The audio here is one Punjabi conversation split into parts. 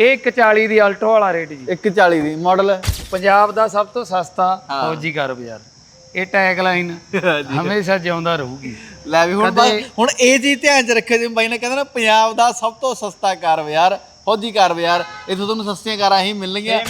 ਇਹ 140 ਦੀ ਆਲਟੋ ਵਾਲਾ ਰੇਟ ਜੀ। 140 ਦੀ ਮਾਡਲ ਪੰਜਾਬ ਦਾ ਸਭ ਤੋਂ ਸਸਤਾ। ਫੌਜੀ ਕਾਰ ਬਾਜ਼ਾਰ। ਇਹ ਟੈਗ ਲਾਈਨ ਹਮੇਸ਼ਾ ਜਿਉਂਦਾ ਰਹੂਗੀ। ਲੈ ਵੀ ਹੁਣ ਹੁਣ ਇਹ ਚੀਜ਼ ਧਿਆਨ ਚ ਰੱਖਿਓ ਜਿਵੇਂ ਬਾਈ ਨੇ ਕਹਿੰਦਾ ਨਾ ਪੰਜਾਬ ਦਾ ਸਭ ਤੋਂ ਸਸਤਾ ਕਾਰ ਬਾਜ਼ਾਰ ਫੌਜੀ ਕਾਰ ਬਾਜ਼ਾਰ ਇੱਥੋਂ ਤੁਹਾਨੂੰ ਸਸਤੀਆਂ ਕਾਰਾਂ ਹੀ ਮਿਲਣਗੀਆਂ।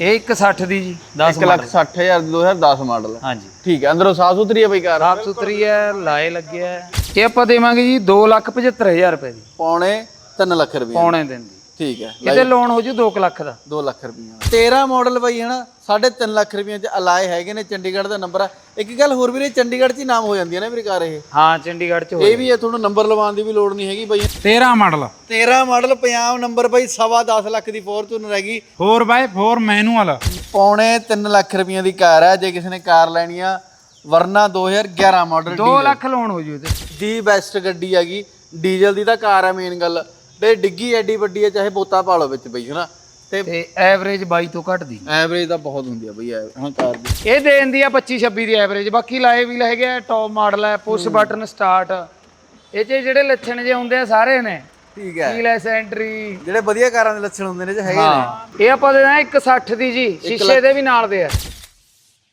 ਇਹ 160 ਦੀ ਜੀ 10 1 ਲੱਖ 60 ਹਜ਼ਾਰ 2010 ਮਾਡਲ। ਹਾਂਜੀ ਠੀਕ ਹੈ ਅੰਦਰੋਂ ਸਾਫ਼ ਸੁਥਰੀ ਹੈ ਬਈ ਕਾਰ ਸਾਫ਼ ਸੁਥਰੀ ਹੈ ਲਾਏ ਲੱਗਿਆ ਹੈ। ਇਹ ਆਪਾਂ ਦੇਵਾਂਗੇ ਜੀ 275000 ਰੁਪਏ ਦੀ। ਪੌਣੇ 3 ਲੱਖ ਰੁਪਏ। ਪੌਣੇ ਦਿਨ ਠੀਕ ਹੈ। ਇਹਦੇ ਲੋਨ ਹੋ ਜੂ 2 ਲੱਖ ਦਾ। 2 ਲੱਖ ਰੁਪਏ 13 ਮਾਡਲ ਬਈ ਹਨਾ 3.5 ਲੱਖ ਰੁਪਏ ਚ ਅਲਾਏ ਹੈਗੇ ਨੇ ਚੰਡੀਗੜ੍ਹ ਦਾ ਨੰਬਰ ਆ। ਇੱਕ ਗੱਲ ਹੋਰ ਵੀਰੇ ਚੰਡੀਗੜ੍ਹ ਚ ਹੀ ਨਾਮ ਹੋ ਜਾਂਦੀ ਹੈ ਨਾ ਵੀਰੇ ਕਾਰ ਇਹ। ਹਾਂ ਚੰਡੀਗੜ੍ਹ ਚ ਹੋ ਇਹ ਵੀ ਹੈ ਤੁਹਾਨੂੰ ਨੰਬਰ ਲਵਾਉਣ ਦੀ ਵੀ ਲੋੜ ਨਹੀਂ ਹੈਗੀ ਬਈ। 13 ਮਾਡਲ 13 ਮਾਡਲ ਪੰਜਾਬ ਨੰਬਰ ਬਈ ਸਵਾ 10 ਲੱਖ ਦੀ ਫੋਰਚੂਨਰ ਹੈਗੀ 4x4 ਮੈਨੂਅਲ ਪੌਣੇ 3 ਲੱਖ ਰੁਪਈਆਂ ਦੀ ਕਾਰ ਹੈ ਜੇ ਕਿਸੇ ਨੇ ਕਾਰ ਲੈਣੀ ਆ ਵਰਨਾ 2011 ਮਾਡਲ 2 ਲੱਖ ਲੋਨ ਹੋ ਜੂ ਇਹਦੇ ਦੀ ਬੈਸਟ ਗੱਡੀ ਹੈਗੀ। ਡੀਜ਼ਲ ਦੀ ਤਾਂ ਕਾਰ ਹੈ ਮੇਨ ਗੱਲ। ਤੇ ਡਿੱਗੀ ਐਡੀ ਵੱਡੀ ਹੈ ਚਾਹੇ ਬੋਤਾ ਪਾ ਲਓ ਵਿੱਚ ਬਈ ਹਨਾ? ਤੇ ਤੇ ਐਵਰੇਜ 22 ਤੋਂ ਘੱਟ ਦੀ ਐਵਰੇਜ ਤਾਂ ਬਹੁਤ ਹੁੰਦੀ ਆ ਬਈ ਐ ਹਾਂ ਕਾਰ ਦੀ। ਇਹ ਦੇ ਦਿੰਦੀ ਆ 25 26 ਦੀ ਐਵਰੇਜ ਬਾਕੀ ਲਾਏ ਵੀ ਹੈਗੇ ਆ ਟੌਪ ਮਾਡਲ ਹੈ। ਪੁਸ਼ ਬਟਨ ਸਟਾਰਟ ਇਹ 'ਚ ਜਿਹੜੇ ਲੱਛਣ ਜੇ ਹੁੰਦੇ ਆ ਸਾਰੇ ਨੇ। ਠੀਕ ਹੈ ਕੀਲੈਸ ਐਂਟਰੀ ਜਿਹੜੇ ਵਧੀਆ ਕਾਰਾਂ ਦੇ ਲੱਛਣ ਹੁੰਦੇ ਨੇ ਜੇ ਹੈਗੇ ਨੇ। ਇਹ ਆਪਾਂ ਦੇ ਦਾਂ 160 ਦੀ ਜੀ ਸ਼ੀਸ਼ੇ ਦੇ ਵੀ ਨਾਲ ਦੇ ਆ।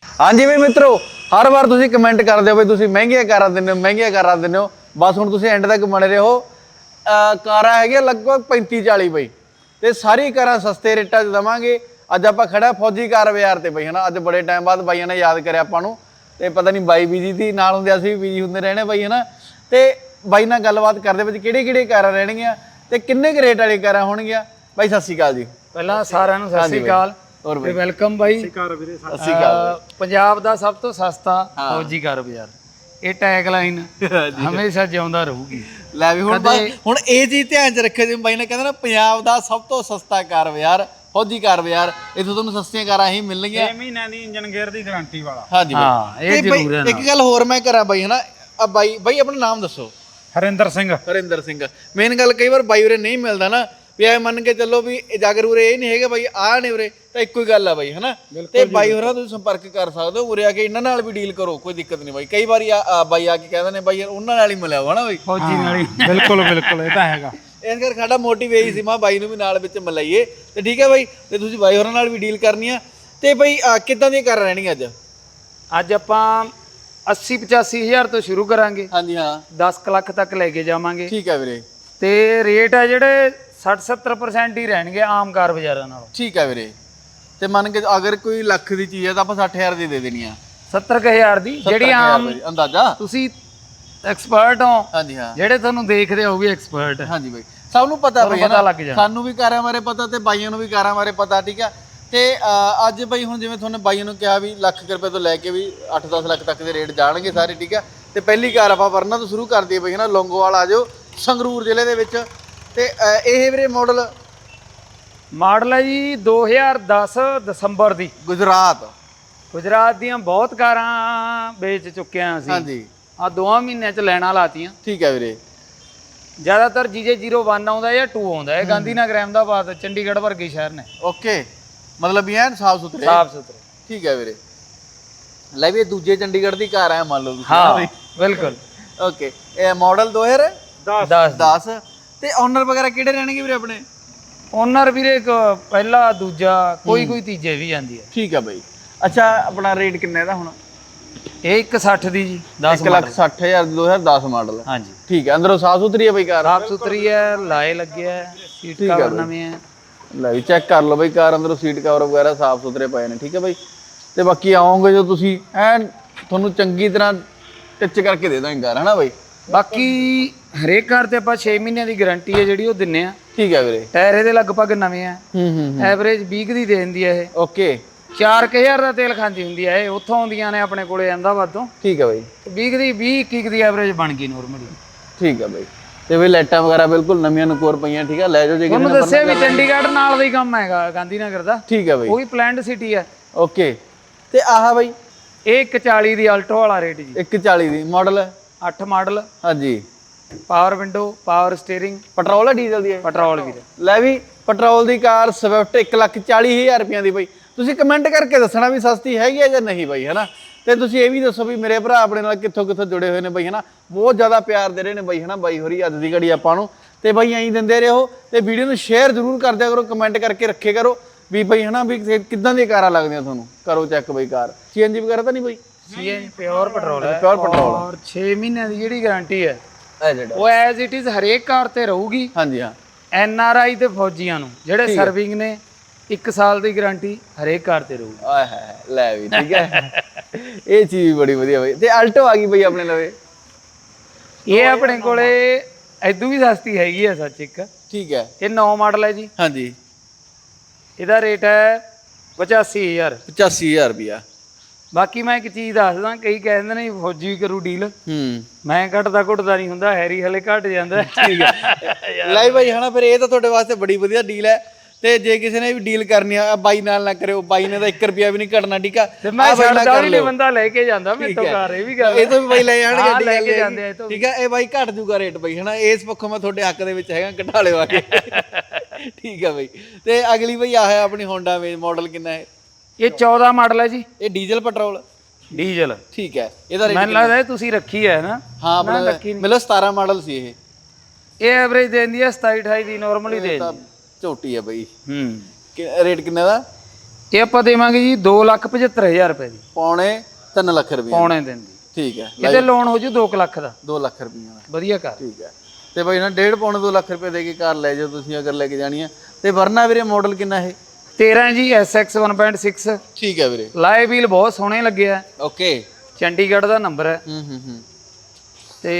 ਹਾਂਜੀ ਵੀ ਮਿੱਤਰੋ ਹਰ ਵਾਰ ਤੁਸੀਂ ਕਮੈਂਟ ਕਰਦੇ ਹੋ ਬਈ ਤੁਸੀਂ ਮਹਿੰਗੀਆਂ ਕਾਰਾਂ ਦਿੰਦੇ ਹੋ ਮਹਿੰਗੀਆਂ ਕਾਰਾਂ ਦਿੰਦੇ ਹੋ। ਬਸ ਹੁਣ ਤੁਸੀਂ ਐਂਡ ਤੱਕ ਬਣੇ ਰਹੋ। ਕਾਰਾਂ ਹੈਗੀਆਂ ਲਗਭਗ 35 40 ਬਈ। ਤੇ ਸਾਰੀ ਕਾਰਾਂ ਸਸਤੇ ਰੇਟਾਂ 'ਚ ਦਵਾਂਗੇ। ਅੱਜ ਆਪਾਂ ਖੜਾ ਫੌਜੀ ਕਾਰ ਬਾਜ਼ਾਰ ਤੇ ਬਈ ਹਨਾ? ਅੱਜ ਬੜੇ ਟਾਈਮ ਬਾਅਦ ਬਾਈਆਂ ਨੇ ਯਾਦ ਕਰਿਆ ਆਪਾਂ ਨੂੰ। ਤੇ ਪਤਾ ਨਹੀਂ ਬਾਈ ਬੀਜੀ ਸੀ ਨਾਲ ਹੁੰਦੇ ਅਸੀਂ ਵੀ ਬੀਜੀ ਹੁੰਦੇ ਰਹਿਣੇ ਬਈ ਹਨਾ? ਤੇ ਬਾਈ ਨਾਲ ਗੱਲਬਾਤ ਕਰਦੇ ਵਿੱਚ ਕਿਹੜੇ ਕਿਹੜੇ ਕਾਰਾਂ ਰਹਿਣਗੀਆਂ ਤੇ ਕਿੰਨੇ ਕੁ ਰੇਟ ਵਾਲੀ ਕਾਰਾਂ ਹੋਣਗੀਆਂ? ਬਾਈ ਸਤਿ ਸ਼੍ਰੀ ਅਕਾਲ ਜੀ। ਪਹਿਲਾਂ ਸਾਰਿਆਂ ਨੂੰ ਸਤਿ ਸ੍ਰੀ ਅਕਾਲ ਤੇ ਵੈਲਕਮ ਬਾਈ। ਸਤਿ ਸ਼੍ਰੀ ਅਕਾਲ ਪੰਜਾਬ ਦਾ ਸਭ ਤੋਂ ਸਸਤਾ ਫੌਜੀ ਕਾਰ ਬਾਜ਼ਾਰ। ਇਹ ਟੈਗ ਲਾਈਨ ਹਮੇਸ਼ਾ ਜਿਉਂਦਾ ਰਹੂਗੀ। ਲੈ ਵੀ ਹੁਣ ਬਸ- ਹੁਣ ਇਹ ਚੀਜ਼ ਧਿਆਨ ਚ ਰੱਖਿਓ ਜਿਵੇਂ ਬਾਈ ਨੇ ਕਹਿੰਦਾ ਨਾ ਪੰਜਾਬ ਦਾ ਸਭ ਤੋਂ ਸਸਤਾ ਕਾਰ ਬਾਜ਼ਾਰ ਫੌਜੀ ਕਾਰ ਬਾਜ਼ਾਰ ਇੱਥੋਂ ਤੁਹਾਨੂੰ ਸਸਤੀਆਂ ਕਾਰਾਂ ਹੀ ਮਿਲਣਗੀਆਂ। 6 ਮਹੀਨਿਆਂ ਦੀ ਇੰਜਨ ਗੇਅਰ ਦੀ ਗਾਰੰਟੀ ਵਾਲਾ। ਹਾਂਜੀ ਬਾਈ। ਹਾਂ ਇਹ ਬਾਈ, ਜ਼ਰੂਰ ਹੈ ਇੱਕ ਗੱਲ ਹੋਰ ਮੈਂ ਕਰਾਂ ਬਾਈ ਹਨਾ? ਆ ਬਾਈ ਬਾਈ ਆਪਣਾ ਨਾਮ ਦੱਸੋ। ਹਰਿੰਦਰ ਸਿੰਘ। ਹਰਿੰਦਰ ਸਿੰਘ। ਮੇਨ ਗੱਲ ਕਈ ਵਾਰ ਬਾਈ ਉਰੇ ਨਹੀਂ ਮਿਲਦਾ ਨਾ ਵੀ ਐ ਮੰਨ ਕੇ ਚੱਲੋ ਵੀ ਜਾਗਰ ਉਰੇ ਇਹ ਨਹੀਂ ਹੈਗਾ ਬਾਈ ਆਹ ਨੇ ਉਰੇ ਤਾਂ ਇੱਕੋ ਹੀ ਗੱਲ ਆ ਬਾਈ ਹਨਾ? ਤੇ ਬਾਈ ਹੋਰਾਂ ਤੁਸੀਂ ਸੰਪਰਕ ਕਰ ਸਕਦੇ ਹੋ ਉਰੇ ਆ ਕੇ ਇਹਨਾਂ ਨਾਲ ਵੀ ਡੀਲ ਕਰੋ ਕੋਈ ਦਿੱਕਤ ਨਹੀਂ ਬਾਈ। ਕਈ ਵਾਰੀ ਆ ਆ ਬਾਈ ਆ ਕੇ ਕਹਿੰਦੇ ਨੇ ਬਾਈ ਯਾਰ ਉਹਨਾਂ ਨਾਲ ਹੀ ਮਿਲਿਆ ਹੋਣਾ ਨਾ ਬਾਈ? ਫੌਜੀ ਨਾਲ ਹੀ। ਬਿਲਕੁਲ ਬਿਲਕੁਲ ਇਹ ਤਾਂ ਹੈਗਾ। ਇਸ ਕਰਕੇ ਸਾਡਾ ਮੋਟਿਵ ਇਹੀ ਸੀ ਮਾ ਬਾਈ ਨੂੰ ਵੀ ਨਾਲ ਵਿੱਚ ਮਿਲਾਈਏ। ਤੇ ਠੀਕ ਹੈ ਬਾਈ ਤੇ ਤੁਸੀਂ ਬਾਈ ਹੋਰਾਂ ਨਾਲ ਵੀ ਡੀਲ ਕਰਨੀ ਆ। ਤੇ ਬਾਈ ਅਹ, ਕਿੱਦਾਂ ਦੀਆਂ ਕਰ ਰਹਿਣੀਆਂ ਅੱਜ? ਅੱਜ ਆਪਾਂ 80 85 ਹਜ਼ਾਰ ਤੋਂ ਸ਼ੁਰੂ ਕਰਾਂਗੇ। ਹਾਂਜੀ ਹਾਂ। 10 ਕੁ ਲੱਖ ਤੱਕ ਲੈ ਕੇ ਜਾਵਾਂਗੇ। ਠੀਕ ਹੈ ਵੀਰੇ। ਤੇ ਰੇਟ ਆ ਜਿਹੜੇ 60 70% ਹੀ ਰਹਿਣਗੇ ਆਮ ਕਾਰ ਬਾਜ਼ਾਰਾਂ ਨਾਲੋਂ। ਠੀਕ ਹੈ ਵੀਰੇ। ਤੇ ਮੰਨ ਕੇ ਅਗਰ ਕੋਈ ਲੱਖ ਦੀ ਚੀਜ਼ ਹੈ ਤਾਂ ਆਪਾਂ 60000 ਦੀ ਦੇ ਦੇਣੀ ਆ। 70000 ਦੀ ਜਿਹੜੀ ਆਮ ਅੰਦਾਜ਼ਾ? ਤੁਸੀਂ ਐਕਸਪਰਟ ਹੋ ਹਾਂਜੀ ਹਾਂ। ਜਿਹੜੇ ਤੁਹਾਨੂੰ ਦੇਖਦੇ ਹੋ ਵੀ ਐਕਸਪਰਟ ਹਾਂਜੀ ਬਾਈ। ਸਭ ਨੂੰ ਪਤਾ ਬਈ ਹੈ ਨਾ। ਸਾਨੂੰ ਵੀ ਕਾਰਾਂ ਬਾਰੇ ਪਤਾ ਤੇ ਬਾਈਆਂ ਨੂੰ ਵੀ ਕਾਰਾਂ ਬਾਰੇ ਪਤਾ ਠੀਕ ਆ? ਤੇ ਅੱਜ ਬਾਈ ਹੁਣ ਜਿਵੇਂ ਤੁਹਾਨੂੰ ਬਾਈਆਂ ਨੂੰ ਕਿਹਾ ਵੀ ਲੱਖ ਰੁਪਏ ਤੋਂ ਲੈ ਕੇ ਵੀ 8-10 ਲੱਖ ਤੱਕ ਦੇ ਰੇਟ ਜਾਣਗੇ ਸਾਰੇ ਠੀਕ ਆ? ਤੇ ਪਹਿਲੀ ਕਾਰ ਆਪਾਂ ਵਰਨਾ ਤੋਂ ਸ਼ੁਰੂ ਕਰ ਦਈਏ ਬਈ ਨਾ ਲੌਂਗੋਵਾਲ ਆ ਜਾਓ ਸੰਗਰੂਰ ਜ਼ਿਲ੍ਹੇ ਦੇ ਵਿੱਚ ਤੇ ਇਹ ਵੀਰੇ ਮਾਡਲ ਮਾਡਲ ਹੈ ਜੀ 2010 ਦਸੰਬਰ ਦੀ। ਗੁਜਰਾਤ। ਗੁਜਰਾਤ ਦੀਆਂ ਬਹੁਤ ਕਾਰਾਂ ਵੇਚ ਚੁੱਕੇ ਹਾਂ ਅਸੀਂ। ਹਾਂਜੀ। ਆ ਦੋਆਂ ਮਹੀਨਿਆਂ ਚ ਲੈਣਾ ਲਾਤੀਆਂ। ਠੀਕ ਹੈ ਵੀਰੇ। ਜ਼ਿਆਦਾਤਰ ਜੀਜੇ 01 ਆਉਂਦਾ ਜਾਂ 2 ਆਉਂਦਾ। ਇਹ ਗਾਂਧੀਨਗਰ ਅਹਿਮਦਾਬਾਦ ਚੰਡੀਗੜ੍ਹ ਵਰਗੇ ਸ਼ਹਿਰ ਨੇ। ਓਕੇ। ਮਤਲਬ ਵੀ ਐਨ ਸਾਫ਼ ਸੁਥਰੇ। ਸਾਫ਼ ਸੁਥਰੇ। ਠੀਕ ਹੈ ਵੀਰੇ। ਲੈ ਵੀ ਇਹ ਦੂਜੇ ਚੰਡੀਗੜ੍ਹ ਦੀ ਕਾਰ ਹੈ ਮੰਨ ਲਓ ਤੁਸੀਂ। ਹਾਂ ਬਿਲਕੁਲ। ਓਕੇ। ਇਹ ਮਾਡਲ 2000 10 10 ਤੇ ਓਨਰ ਵਗੈਰਾ ਕਿਹੜੇ ਰਹਿਣਗੇ ਵੀਰੇ ਆਪਣੇ? ਓਨਰ ਵੀਰੇ ਇੱਕ ਪਹਿਲਾ ਦੂਜਾ ਕੋਈ ਕੋਈ ਤੀਜੇ ਵੀ ਜਾਂਦੀ ਹੈ। ਠੀਕ ਹੈ ਬਾਈ। ਅੱਛਾ ਆਪਣਾ ਰੇਟ ਕਿੰਨਾ ਇਹਦਾ ਹੁਣ? ਇਹ 160 ਦੀ ਜੀ 10 1 ਲੱਖ 60 ਹਜ਼ਾਰ 2010 ਮਾਡਲ ਹਾਂਜੀ। ਠੀਕ ਹੈ ਅੰਦਰੋਂ ਸਾਫ਼ ਸੁਥਰੀ ਹੈ ਬਾਈ ਕਾਰ? ਸਾਫ਼ ਸੁਥਰੀ ਹੈ ਲਾਏ ਲੱਗਿਆ ਸੀਟ ਕਵਰ ਨਵੇਂ ਹੈ। ਲੈ ਵੀ ਚੈੱਕ ਕਰ ਲਓ ਬਾਈ ਕਾਰ ਅੰਦਰੋਂ ਸੀਟ ਕਵਰ ਵਗੈਰਾ ਸਾਫ਼ ਸੁਥਰੇ ਪਏ ਨੇ ਠੀਕ ਹੈ ਬਾਈ? ਤੇ ਬਾਕੀ ਆਓਗੇ ਜੋ ਤੁਸੀਂ ਐਨ ਤੁਹਾਨੂੰ ਚੰਗੀ ਤਰ੍ਹਾਂ ਟਿਚ ਕਰਕੇ ਦੇ ਦਾਂਗੇ ਕਾਰ ਹਨਾ ਬਾਈ? ਬਾਕੀ ਹਰੇਕ ਕਾਰ ਤੇ ਆਪਾਂ 6 ਮਹੀਨਿਆਂ ਦੀ ਗਾਰੰਟੀ ਹੈ ਜਿਹੜੀ ਉਹ ਦਿੰਨੇ ਆ। ਠੀਕ ਹੈ ਵੀਰੇ। ਟਾਇਰ ਇਹਦੇ ਲਗਭਗ ਨਵੇਂ ਆ। ਹੂੰ ਹੂੰ ਐਵਰੇਜ 20 ਕੁ ਦੀ ਦੇ ਦਿੰਦੀ ਹੈ ਇਹ। ਓਕੇ 4000 ਦਾ ਤੇਲ ਖਾਂਦੀ ਹੁੰਦੀ ਹੈ ਇਹ। ਉੱਥੋਂ ਆਉਂਦੀਆਂ ਨੇ ਆਪਣੇ ਕੋਲੇ ਅਹਿਮਦਾਬਾਦ। ਤੋਂ ਠੀਕ ਹੈ ਬਾਈ। ਤੇ 20 ਕੁ ਦੀ 20 21 ਕੁ ਦੀ ਐਵਰੇਜ ਬਣ ਗਈ ਨੋਰਮਲੀ ਠੀਕ ਹੈ ਬਾਈ। ਤੇ ਵੀ ਲਾਈਟਾਂ ਵਗੈਰਾ ਬਿਲਕੁਲ ਨਵੀਆਂ ਨਕੋਰ ਪਈਆਂ ਠੀਕ ਹੈ ਲੈ ਜਾਓ ਜੇ ਕਿਸੇ ਦੱਸਿਆ ਵੀ ਚੰਡੀਗੜ੍ਹ ਨਾਲ ਦਾ ਹੀ ਕੰਮ ਹੈਗਾ ਗਾਂਧੀਨਗਰ ਦਾ। ਠੀਕ ਹੈ ਬਾਈ। ਉਹ ਵੀ ਪਲੈਨਡ ਸਿਟੀ ਹੈ ਓਕੇ ਤੇ ਆਹ ਬਾਈ। ਇਹ 140 ਦੀ ਆਲਟੋ ਵਾਲਾ ਰੇਟ ਜੀ। 140 ਦੀ ਮਾਡਲ 8 ਮਾਡਲ। ਹਾਂਜੀ। Power window power steering petrol ਹੈ ਡੀਜ਼ਲ ਦੀ ਹੈ ਪੈਟਰੋਲ ਵੀਰੇ। ਲੈ ਵੀ ਪੈਟਰੋਲ ਦੀ ਕਾਰ ਸਵਿਫਟ 140000 ਰੁਪਈਆਂ ਦੀ ਬਈ। ਤੁਸੀਂ ਕਮੈਂਟ ਕਰਕੇ ਦੱਸਣਾ ਵੀ ਸਸਤੀ ਹੈਗੀ ਹੈ ਜਾਂ ਨਹੀਂ ਬਈ ਹਨਾ? ਤੇ ਤੁਸੀਂ ਇਹ ਵੀ ਦੱਸੋ ਵੀ ਮੇਰੇ ਭਰਾ ਆਪਣੇ ਨਾਲ ਕਿੱਥੋਂ ਕਿੱਥੋਂ ਜੁੜੇ ਹੋਏ ਨੇ ਬਈ ਹਨਾ? ਬਹੁਤ ਜ਼ਿਆਦਾ ਪਿਆਰ ਦੇ ਰਹੇ ਨੇ ਬਈ ਹਨਾ? ਬਾਈ ਹੋਰੀ ਅੱਜ ਦੀ ਘੜੀ ਆਪਾਂ ਨੂੰ। ਤੇ ਬਾਈ ਐਂ ਦਿੰਦੇ ਰਹੋ ਤੇ ਵੀਡੀਓ ਨੂੰ ਸ਼ੇਅਰ ਜ਼ਰੂਰ ਕਰ ਦਿਆ ਕਰੋ ਕਮੈਂਟ ਕਰਕੇ ਰੱਖੇ ਕਰੋ ਵੀ ਬਾਈ ਹਨਾ? ਵੀ ਕਿੱਦਾਂ ਦੀਆਂ ਕਾਰਾਂ ਲੱਗਦੀਆਂ ਤੁਹਾਨੂੰ? ਕਰੋ ਚੈੱਕ ਬਈ ਕਾਰ। ਸੀਐਨਜੀ ਵਗੈਰਾ ਤਾਂ ਨਹੀਂ ਬਾਈ? ਸੀਐਨ ਪਿਓਰ ਪੈਟਰੋਲ ਹੈ। Pure petrol। ਔਰ 6 ਮਹੀਨਿਆਂ ਦੀ ਜਿਹੜੀ ਗਾਰੰਟੀ ਹੈ ਇਹ ਜਿਹੜਾ। ਉਹ ਐਜ਼ ਇਟ ਇਜ਼ ਹਰੇਕ ਕਾਰ ਤੇ ਰਹੂਗੀ। ਹਾਂਜੀ ਹਾਂ। ਐਨ ਆਰ ਆਈ ਤੇ ਫੌਜੀਆਂ ਨੂੰ ਜਿਹੜੇ ਸਰਵਿੰਗ ਨੇ 1 ਸਾਲ ਦੀ ਗਾਰੰਟੀ ਹਰੇਕ ਕਾਰ ਤੇ ਰਹੂਗੀ। ਆਏ ਹੈ ਲੈ ਵੀ ਠੀਕ ਹੈ। ਇਹ ਚੀਜ਼ ਵੀ ਬੜੀ ਵਧੀਆ ਬਈ। ਤੇ ਆਲਟੋ ਆ ਗਈ ਬਈ ਆਪਣੇ ਲਵੇ। ਇਹ ਆਪਣੇ ਕੋਲੇ ਐਦੂ ਵੀ ਸਸਤੀ ਹੈਗੀ ਆ ਸੱਚ ਇੱਕ। ਠੀਕ ਹੈ। ਇਹ 9 ਮਾਡਲ ਹੈ ਜੀ। ਹਾਂਜੀ। ਇਹਦਾ ਰੇਟ ਹੈ 85000 85000 ਰੁਪਿਆ ਬਾਕੀ ਮੈਂ ਇੱਕ ਚੀਜ਼ ਦੱਸਦਾ ਕਈ ਕਹਿੰਦੇ ਨੇ ਫੌਜੀ ਕਰੂ ਡੀਲ। ਹੂੰ। ਮੈਂ ਘਟਦਾ ਘਟਦਾ ਨਹੀਂ ਹੁੰਦਾ ਹੈਰੀ ਹਲੇ ਘਟ ਜਾਂਦਾ ਠੀਕ ਹੈ। ਲੈ ਬਾਈ ਹਨਾ ਫਿਰ ਇਹ ਤਾਂ ਤੁਹਾਡੇ ਵਾਸਤੇ ਬੜੀ ਵਧੀਆ ਡੀਲ ਹੈ। ਤੇ ਜੇ ਕਿਸੇ ਨੇ ਵੀ ਡੀਲ ਕਰਨੀ ਆ ਬਾਈ ਨਾਲ ਨਾ ਕਰਿਓ ਬਾਈ ਨੇ ਤਾਂ 1 ਰੁਪਿਆ ਵੀ ਨਹੀਂ ਘਟਣਾ ਠੀਕ ਆ? ਤੇ ਮੈਂ ਆਹ ਛੱਡਦਾ ਵੀ ਨਹੀਂ। ਬੰਦਾ ਲੈ ਕੇ ਜਾਂਦਾ ਮੇਰੇ ਤੋਂ। ਘਰ ਇਹ ਵੀ ਗੱਲ ਇਹ ਤੋਂ ਵੀ ਬਾਈ ਲੈ ਜਾਣਗੇ ਲੈ ਕੇ। ਜਾਂਦੇ ਆ ਇਹ ਤੋਂ ਵੀ। ਠੀਕ ਹੈ ਇਹ ਬਾਈ ਘਟ ਜੂਗਾ ਰੇਟ ਬਾਈ ਹਨਾ? ਇਸ ਪੱਖੋਂ ਮੈਂ ਤੁਹਾਡੇ ਹੱਕ ਦੇ ਵਿੱਚ ਹੈਗਾ ਘਟਾ ਲਿਓ ਆ ਕੇ। ਠੀਕ ਹੈ ਬਾਈ। ਤੇ ਅਗਲੀ ਬਾਈ ਆ ਹੈ ਆਪਣੀ ਹੋਂਡਾ ਵੇ ਮਾਡਲ ਕਿੰਨਾ ਹੈ? ਇਹ 14 ਮਾਡਲ ਹੈ ਜੀ। ਇਹ ਡੀਜ਼ਲ ਪੈਟਰੋਲ। ਡੀਜ਼ਲ। ਠੀਕ ਹੈ ਇਹਦਾ ਰੇਟ ਮੈਨੂੰ ਲੱਗਦਾ ਇਹ ਤੁਸੀਂ ਰੱਖੀ ਹੈ ਨਾ। ਹਾਂ ਮੈਂ ਰੱਖੀ ਨਹੀਂ। ਮਤਲਬ 17 ਮਾਡਲ ਸੀ ਇਹ। ਇਹ ਐਵਰੇਜ ਦਿੰਦੀ ਹੈ 27 28 ਦੀ ਨਾਰਮਲੀ ਦੇ ਤਾਂ ਝੋਟੀ ਹੈ ਬਾਈ। ਹੂੰ। ਰੇਟ ਕਿੰਨੇ ਦਾ? ਇਹ ਆਪਾਂ ਦੇਵਾਂਗੇ ਜੀ 275000 ਰੁਪਏ ਦੀ। ਪੌਣੇ 3 ਲੱਖ ਰੁਪਏ ਪੌਣੇ ਦਿਨ ਦੀ। ਠੀਕ ਹੈ ਇਹਦੇ ਲੋਨ ਹੋ ਜੂ 2 ਲੱਖ ਦਾ। 2 ਲੱਖ ਰੁਪਏ ਦਾ ਵਧੀਆ ਕਰ ਠੀਕ ਹੈ। ਤੇ ਬਾਈ ਨਾ 1.5 ਪੌਣੇ 2 ਲੱਖ ਰੁਪਏ ਦੇ ਕੇ ਕਾਰ ਲੈ ਜਾਓ ਤੁਸੀਂ ਅਗਰ ਲੈ ਕੇ ਜਾਣੀ ਹੈ। ਤੇ ਵਰਨਾ ਵੀਰੇ ਮਾਡਲ ਕਿੰਨਾ ਇਹ? 13 ਜੀ SX 1.6 ਠੀਕ ਹੈ ਵੀਰੇ। ਲਾਏ ਵੀਲ ਬਹੁਤ ਸੋਹਣੇ ਲੱਗੇ ਆ। ਓਕੇ। ਚੰਡੀਗੜ੍ਹ ਦਾ ਨੰਬਰ ਹੈ। ਹੂੰ ਹੂੰ ਹੂੰ। ਤੇ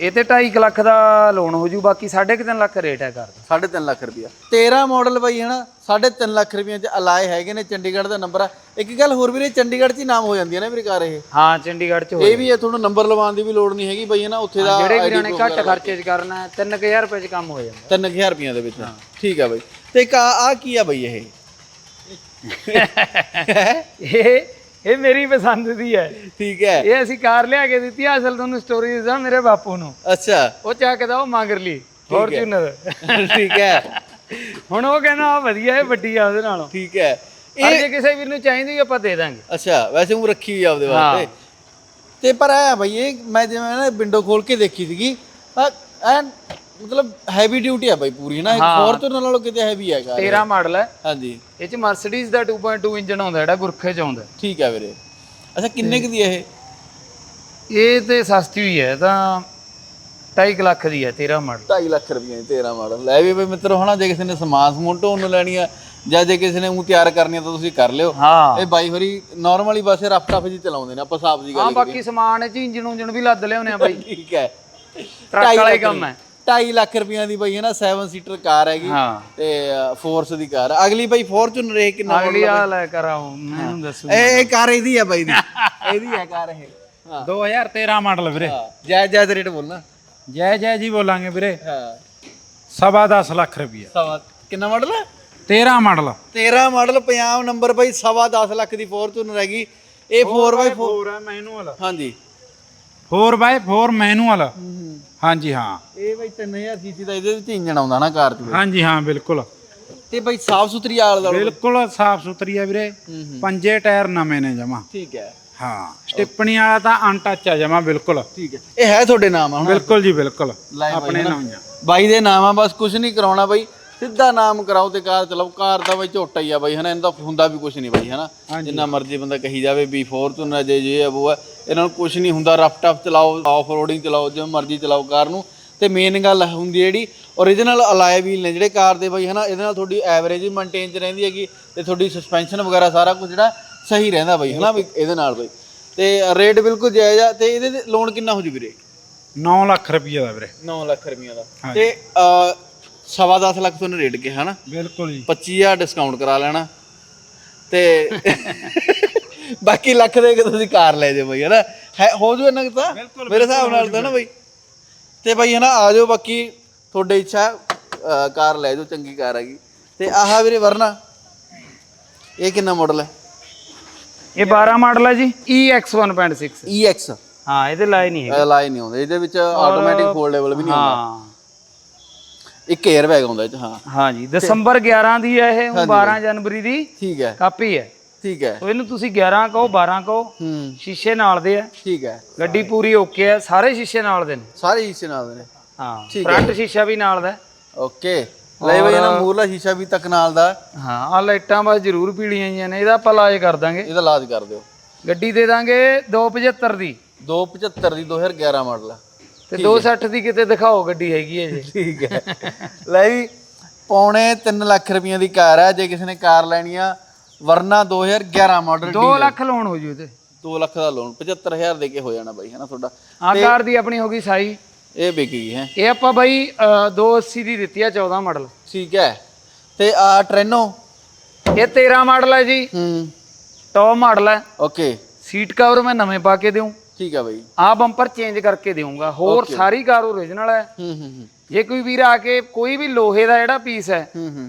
ਇਹ ਤੇ 2.5 ਲੱਖ ਦਾ ਲੋਨ ਹੋ ਜੂ ਬਾਕੀ 3.5 ਲੱਖ ਰੇਟ ਹੈ ਕਾਰ ਦਾ। 3.5 ਲੱਖ ਰੁਪਇਆ। 13 ਮਾਡਲ ਬਾਈ ਹਨਾ 3.5 ਲੱਖ ਰੁਪਏ ਚ ਅਲਾਏ ਹੈਗੇ ਨੇ ਚੰਡੀਗੜ੍ਹ ਦਾ ਨੰਬਰ ਆ। ਇੱਕ ਗੱਲ ਹੋਰ ਵੀਰੇ ਚੰਡੀਗੜ੍ਹ ਚ ਹੀ ਨਾਮ ਹੋ ਜਾਂਦੀ ਹੈ ਨਾ ਵੀਰੇ ਕਾਰ ਇਹ। ਹਾਂ ਚੰਡੀਗੜ੍ਹ ਚ ਹੋ ਇਹ ਵੀ ਹੈ। ਤੁਹਾਨੂੰ ਨੰਬਰ ਲਵਾਉਣ ਦੀ ਵੀ ਲੋੜ ਨਹੀਂ ਹੈਗੀ ਬਾਈ ਹਨਾ ਉੱਥੇ ਦਾ ਜਿਹੜੇ ਵੀਰਾਂ ਨੇ ਘੱਟ ਖਰਚੇ ਚ ਕਰਨਾ ਹੈ 3000 ਰੁਪਏ ਚ ਕੰਮ ਹੋ ਜਾਂਦਾ। 3000 ਰੁਪਈਆਂ ਦੇ ਵਿੱਚ। ਠੀਕ ਆ ਬਾਈ। ਤੇ ਇੱਕ ਆ ਆਹ ਕੀ ਆ ਬਾਈ ਇਹ? ਇਹ ਇਹ ਮੇਰੀ ਪਸੰਦ ਦੀ ਹੈ। ਠੀਕ ਹੈ। ਇਹ ਅਸੀਂ ਕਾਰ ਲਿਆ ਕੇ ਦਿੱਤੀ ਆ, ਅਸਲ ਤੁਹਾਨੂੰ ਸਟੋਰੀ ਦੱਸਾਂ ਮੇਰੇ ਬਾਪੂ ਨੂੰ। ਅੱਛਾ। ਉਹ ਚੱਕਦਾ ਉਹ ਮੰਗਰ ਲਈ ਫੋਰਚੂਨਰ ਠੀਕ ਹੈ। ਹੁਣ ਉਹ ਕਹਿੰਦਾ ਆ ਵਧੀਆ ਹੈ ਵੱਡੀ ਆ ਉਹਦੇ ਨਾਲੋਂ। ਠੀਕ ਹੈ। ਇਹ ਜੇ ਕਿਸੇ ਵੀਰ ਨੂੰ ਚਾਹੀਦੀ ਆਪਾਂ ਦੇ ਦਾਂਗੇ। ਅੱਛਾ ਵੈਸੇ ਉਹ ਰੱਖੀ ਹੋਈ ਆ ਆਪਦੇ ਵਾਸਤੇ। ਤੇ ਪਰ ਆ ਬਈ ਇਹ ਮੈਂ ਜਿਵੇਂ ਨਾ ਵਿੰਡੋ ਖੋਲ ਕੇ ਦੇਖੀ ਸੀਗੀ। ਐ ਮਤਲਬ ਹੈਵੀ ਡਿਊਟੀ ਆ ਬਾਈ ਪੂਰੀ ਨਾ ਫੋਰਚੂਨਰ ਨਾਲੋਂ ਕਿਤੇ ਹੈਵੀ ਹੈਗਾ 13 ਮਾਡਲ ਹੈ ਹਾਂਜੀ। ਇਹ ਚ ਮਰਸੀਡੀਜ਼ ਦਾ 2.2 ਇੰਜਨ ਆਉਂਦਾ ਜਿਹੜਾ ਗੁਰਖੇ ਚ ਆਉਂਦਾ। ਠੀਕ ਹੈ ਵੀਰੇ। ਅੱਛਾ ਕਿੰਨੇ ਕੁ ਦੀ ਹੈ ਇਹ? ਇਹ ਤੇ ਸਸਤੀ ਹੋਈ ਹੈ ਇਹ ਤਾਂ 2.5 ਲੱਖ ਦੀ ਹੈ 13 ਮਾਡਲ 2.5 ਲੱਖ ਰੁਪਏ ਦੀ 13 ਮਾਡਲ ਲੈ ਵੀ ਬਈ ਮਿੱਤਰੋ ਹਨਾ ਜੇ ਕਿਸੇ ਨੇ ਸਮਾਨ ਸਮੂਨ ਢੋਣ ਨੂੰ ਲੈਣੀ ਆ ਜਾਂ ਜੇ ਕਿਸੇ ਨੇ ਉਹ ਤਿਆਰ ਕਰਨੀ ਆ ਤਾਂ ਤੁਸੀਂ ਕਰ ਲਿਓ। ਹਾਂ। ਇਹ ਬਾਈ ਹੋਰੀ ਨਾਰਮਲੀ ਬਸ ਰਫ ਟਫ ਜੀ ਚਲਾਉਂਦੇ ਨੇ ਆਪਾਂ ਸਾਫ਼ ਜੀ ਹਾਂ ਗੱਲ ਬਾਕੀ ਸਮਾਨ ਇਹ ਚ ਇੰਜਨ ਉਂਜਨ ਵੀ ਲੱਦ ਲਿਆਉਨੇ ਆ ਬਾਈ। ਠੀਕ ਹੈ। ਟਰੱਕ ਵਾਲਾ ਹੀ ਕੰਮ ਹੈ। 2.5 ਲੱਖ ਰੁਪਈਆਂ ਦੀ ਬਈ ਹੈ ਨਾ 7 ਸੀਟਰ ਕਾਰ ਹੈਗੀ ਹਾਂ। ਤੇ ਫੋਰਸ ਦੀ ਕਾਰ। ਆ। ਅਗਲੀ ਬਈ ਫੋਰਚੂਨਰ ਇਹ ਕਿੰਨਾ ਅਗਲੀ ਆ ਲੈ ਕਰਾਓ ਮੈਨੂੰ ਦੱਸੋ। ਇਹ ਇਹ ਕਾਰ ਇਹਦੀ ਆ ਬਾਈ ਦੀ। ਇਹਦੀ ਹੈ ਕਾਰ ਇਹ। ਹਾਂ। 2013 ਮਾਡਲ ਵੀਰੇ। ਜੈ ਜੈ ਰੇਟ ਬੋਲਣਾ। ਜੈ ਜੈ ਜੀ ਬੋਲਾਂਗੇ ਵੀਰੇ। ਹਾਂ। ਸਵਾ 10 ਲੱਖ ਰੁਪਈਆ। ਸਵਾ ਕਿੰਨਾ ਮਾਡਲ ਹੈ 13 ਮਾਡਲ। 13 ਮਾਡਲ ਪੰਜਾਬ ਨੰਬਰ ਬਾਈ ਸਵਾ 10 ਲੱਖ ਦੀ ਫੋਰਚੂਨਰ ਹੈਗੀ। ਇਹ 4x4 4 ਹੈ ਮੈਨੂਅਲ ਹਾਂਜੀ। 4x4 ਮੈਨੂਅਲ ਹਾਂਜੀ ਹਾਂ। ਇਹ ਬਾਈ 3000 ਸੀਸੀ ਦਾ ਇਹਦੇ ਵਿੱਚ ਇੰਜਨ ਆਉਂਦਾ ਨਾ ਕਾਰ 'ਚ। ਹਾਂਜੀ ਹਾਂ ਬਿਲਕੁਲ। ਤੇ ਬਾਈ ਸਾਫ਼ ਸੁਥਰੀ ਆਲ ਦਾ ਬਿਲਕੁਲ ਸਾਫ਼ ਸੁਥਰੀ ਆ ਵੀਰੇ। ਪੰਜੇ ਟਾਇਰ ਨਵੇਂ ਨੇ ਜਮਾ। ਠੀਕ ਹੈ। ਹਾਂ ਸਟਿੱਪਣੀ ਵਾਲਾ ਤਾਂ ਅਨਟੱਚ ਆ ਜਮਾ ਬਿਲਕੁਲ। ਠੀਕ ਹੈ। ਇਹ ਹੈ ਤੁਹਾਡੇ ਨਾਮ ਆ ਹੁਣ। ਬਿਲਕੁਲ ਜੀ ਬਿਲਕੁਲ। ਆਪਣੇ। ਨਾਮ ਆ। ਬਾਈ ਦੇ ਨਾਮ ਆ ਬਸ ਕੁਝ ਨਹੀਂ ਕਰਾਉਣਾ ਬਾਈ। ਸਿੱਧਾ ਨਾਮ ਕਰਾਓ ਤੇ ਕਾਰ ਚਲਾਓ। ਕਾਰ ਦਾ ਬਾਈ ਝੋਟਾ ਹੀ ਆ ਬਾਈ ਹਨਾ ਇਹਨਾਂ ਦਾ ਹੁੰਦਾ ਵੀ ਕੁਝ ਨਹੀਂ ਬਾਈ ਹਨਾ। ਜਿੰਨਾ ਮਰਜ਼ੀ ਬੰਦਾ ਕਹੀ ਜਾਵੇ ਵੀ ਫੋਰਚੂਨਰ ਜੇ ਜੇ ਉਹ ਹੈ ਇਹਨਾਂ ਨੂੰ ਕੁਝ ਨਹੀਂ ਹੁੰਦਾ। ਰਫ ਟਫ ਚਲਾਓ ਆਫ ਰੋਡਿੰਗ ਚਲਾਓ ਜਿਵੇਂ ਮਰਜ਼ੀ ਚਲਾਓ ਕਾਰ ਨੂੰ। ਤੇ ਮੇਨ ਗੱਲ ਹੁੰਦੀ ਜਿਹੜੀ origignal ਅਲਾਈ ਵੀਲ ਨੇ ਜਿਹੜੇ ਕਾਰ ਦੇ ਬਾਈ ਹਨਾ ਇਹਦੇ ਨਾਲ ਤੁਹਾਡੀ ਐਵਰੇਜ ਵੀ ਮੇਨਟੇਨ ਚ ਰਹਿੰਦੀ ਹੈਗੀ ਤੇ ਤੁਹਾਡੀ ਸਸਪੈਂਸ਼ਨ ਵਗੈਰਾ ਸਾਰਾ ਕੁਝ ਜਿਹੜਾ ਸਹੀ ਰਹਿੰਦਾ ਬਾਈ ਹਨਾ ਵੀ ਇਹਦੇ ਨਾਲ ਬਾਈ। ਤੇ ਰੇਟ ਬਿਲਕੁਲ ਜਾਇਜ਼ ਆ ਤੇ ਇਹਦੇ ਲੋਨ ਕਿੰਨਾ ਹੋ ਜੂ ਵੀਰੇ? 9 ਲੱਖ ਰੁਪਈਆ ਦਾ ਵੀਰੇ। 9 ਲੱਖ ਰੁਪਈਆ ਦਾ। ਤੇ ਸਵਾ 10 ਲੱਖ ਤੁਹਾਨੂੰ ਰੇਟ ਕਿਹਾ ਹਨਾ ਬਿਲਕੁਲ ਜੀ। 25000 ਡਿਸਕਾਊਂਟ ਕਰਾ ਲੈਣਾ। ਤੇ ਬਾਕੀ ਲੱਖ ਦੇ ਕੇ ਤੁਸੀਂ ਕਾਰ ਲੈ ਜਾਓ ਬਈ ਹਨਾ? ਹੈ ਹੋ ਜੂ ਇਹਨਾਂ ਤਾਂ? ਮੇਰੇ ਹਿਸਾਬ ਨਾਲ ਤਾਂ ਨਾ ਬਈ। ਤੇ ਬਈ ਹਨਾ ਆ ਜਾਓ ਬਾਕੀ ਤੁਹਾਡੀ ਇੱਛਾ ਕਾਰ ਲੈ ਜਾਓ ਚੰਗੀ ਕਾਰ ਹੈਗੀ। ਤੇ ਆਹ ਵੀਰੇ ਵਰਨਾ ਇਹ ਕਿੰਨਾ ਮਾਡਲ ਹੈ? ਇਹ 12 ਮਾਡਲ ਹੈ ਜੀ EX 1.6 EX ਹਾਂ ਇਹਦੇ ਲਾਏ ਨਹੀਂ ਹੈਗੇ। ਲਾਈ ਨਹੀਂ ਆਉਂਦਾ ਇਹਦੇ ਵਿੱਚ ਆਟੋਮੈਟਿਕ ਫੋਲਡੇਬਲ ਵੀ ਨਹੀਂ ਆਉਂਦਾ। ਹਾਂ। ਇੱਕ 에ਅਰ ਬੈਗ ਆਉਂਦਾ ਇਹ ਚ ਹਾਂ। ਹਾਂ ਜੀ ਦਸੰਬਰ 11 ਦੀ ਹੈ ਇਹ ਊਂ 12 ਜਨਵਰੀ ਦੀ ਠੀਕ ਹੈ। ਕਾਪੀ ਹੈ। ਠੀਕ ਹੈ। ਸੋ ਇਹਨੂੰ ਤੁਸੀਂ 11 ਕਹੋ 12 ਕਹੋ ਹੂੰ। ਸ਼ੀਸ਼ੇ ਨਾਲ ਦੇ ਆ ਠੀਕ ਹੈ। ਗੱਡੀ ਪੂਰੀ ਓਕੇ ਹੈ ਸਾਰੇ ਸ਼ੀਸ਼ੇ ਨਾਲ ਦੇ ਨੇ। ਸਾਰੇ ਹਿੱਸੇ ਨਾਲ ਦੇ ਨੇ। ਹਾਂ ਠੀਕ ਫਰੰਟ ਸ਼ੀਸ਼ਾ ਵੀ ਨਾਲ ਦਾ ਹੈ। ਓਕੇ ਲੈ ਬਈ ਇਹਨਾਂ ਮੂਰਲਾ ਸ਼ੀਸ਼ਾ ਵੀ ਤੱਕ ਨਾਲ ਦਾ। ਹਾਂ ਆ ਲਾਈਟਾਂ ਬਸ ਜ਼ਰੂਰ ਪੀਲੀਆਂ ਜੀਆਂ ਨੇ ਇਹਦਾ ਆਪਾਂ ਇਲਾਜ ਕਰ ਦਾਂਗੇ। ਇਹਦਾ ਇਲਾਜ ਕਰ ਦਿਓ। ਗੱਡੀ ਦੇ ਦਾਂਗੇ 275 ਦੀ। 275 ਦੀ 2011 ਮਾਡਲ। ਆ ਤੇ 260 ਦੀ ਕਿਤੇ ਦਿਖਾਓ ਗੱਡੀ ਹੈਗੀ ਹੈ ਜੀ। ਠੀਕ ਹੈ। ਲੈ ਵੀ ਪੌਣੇ 3 ਲੱਖ ਰੁਪਈਆ ਦੀ ਕਾਰ ਹੈ ਜੇ ਕਿਸੇ ਨੇ ਕਾਰ ਲੈਣੀ ਆ ਵਰਨਾ 2011 ਮਾਡਲ 2 ਲੱਖ ਲੋਨ ਹੋ ਜੂ ਤੇ। 2 ਲੱਖ ਦਾ ਲੋਨ 75000 ਦੇ ਕੇ ਹੋ ਜਾਣਾ ਬਾਈ ਹੈਨਾ ਤੁਹਾਡਾ? ਆ ਕਾਰ ਦੀ ਆਪਣੀ ਹੋ ਗਈ ਸਾਈ। ਇਹ ਵਿਕ ਗਈ ਹੈ। ਇਹ ਆਪਾਂ ਬਾਈ ਅ, 280 ਦੀ ਦਿੱਤੀ ਆ 14 ਮਾਡਲ ਠੀਕ ਹੈ। ਤੇ ਆ ਟ੍ਰੈਨੋ? ਇਹ 13 ਮਾਡਲ ਹੈ ਜੀ। ਹੂੰ। ਟੌਪ ਮਾਡਲ ਹੈ। ਓਕੇ। ਸੀਟ ਕਵਰ ਮੈਂ ਨਵੇਂ ਪਾ ਕੇ ਦੇਉਂ। ਠੀਕ ਹੈ ਬਾਈ। ਆ ਬੰਪਰ ਚੇਂਜ ਕਰਕੇ ਦੇਊਂਗਾ। ਹੋਰ ਸਾਰੀ ਕਾਰ ਓਰੀਜਨਲ ਹੈ। ਹੂੰ ਹੂੰ ਹੂੰ। ਜੇ ਕੋਈ ਵੀਰ ਆ ਕੇ ਕੋਈ ਵੀ ਲੋਹੇ ਦਾ ਜਿਹੜਾ ਪੀਸ ਹੈ ਹੂੰ ਹੂੰ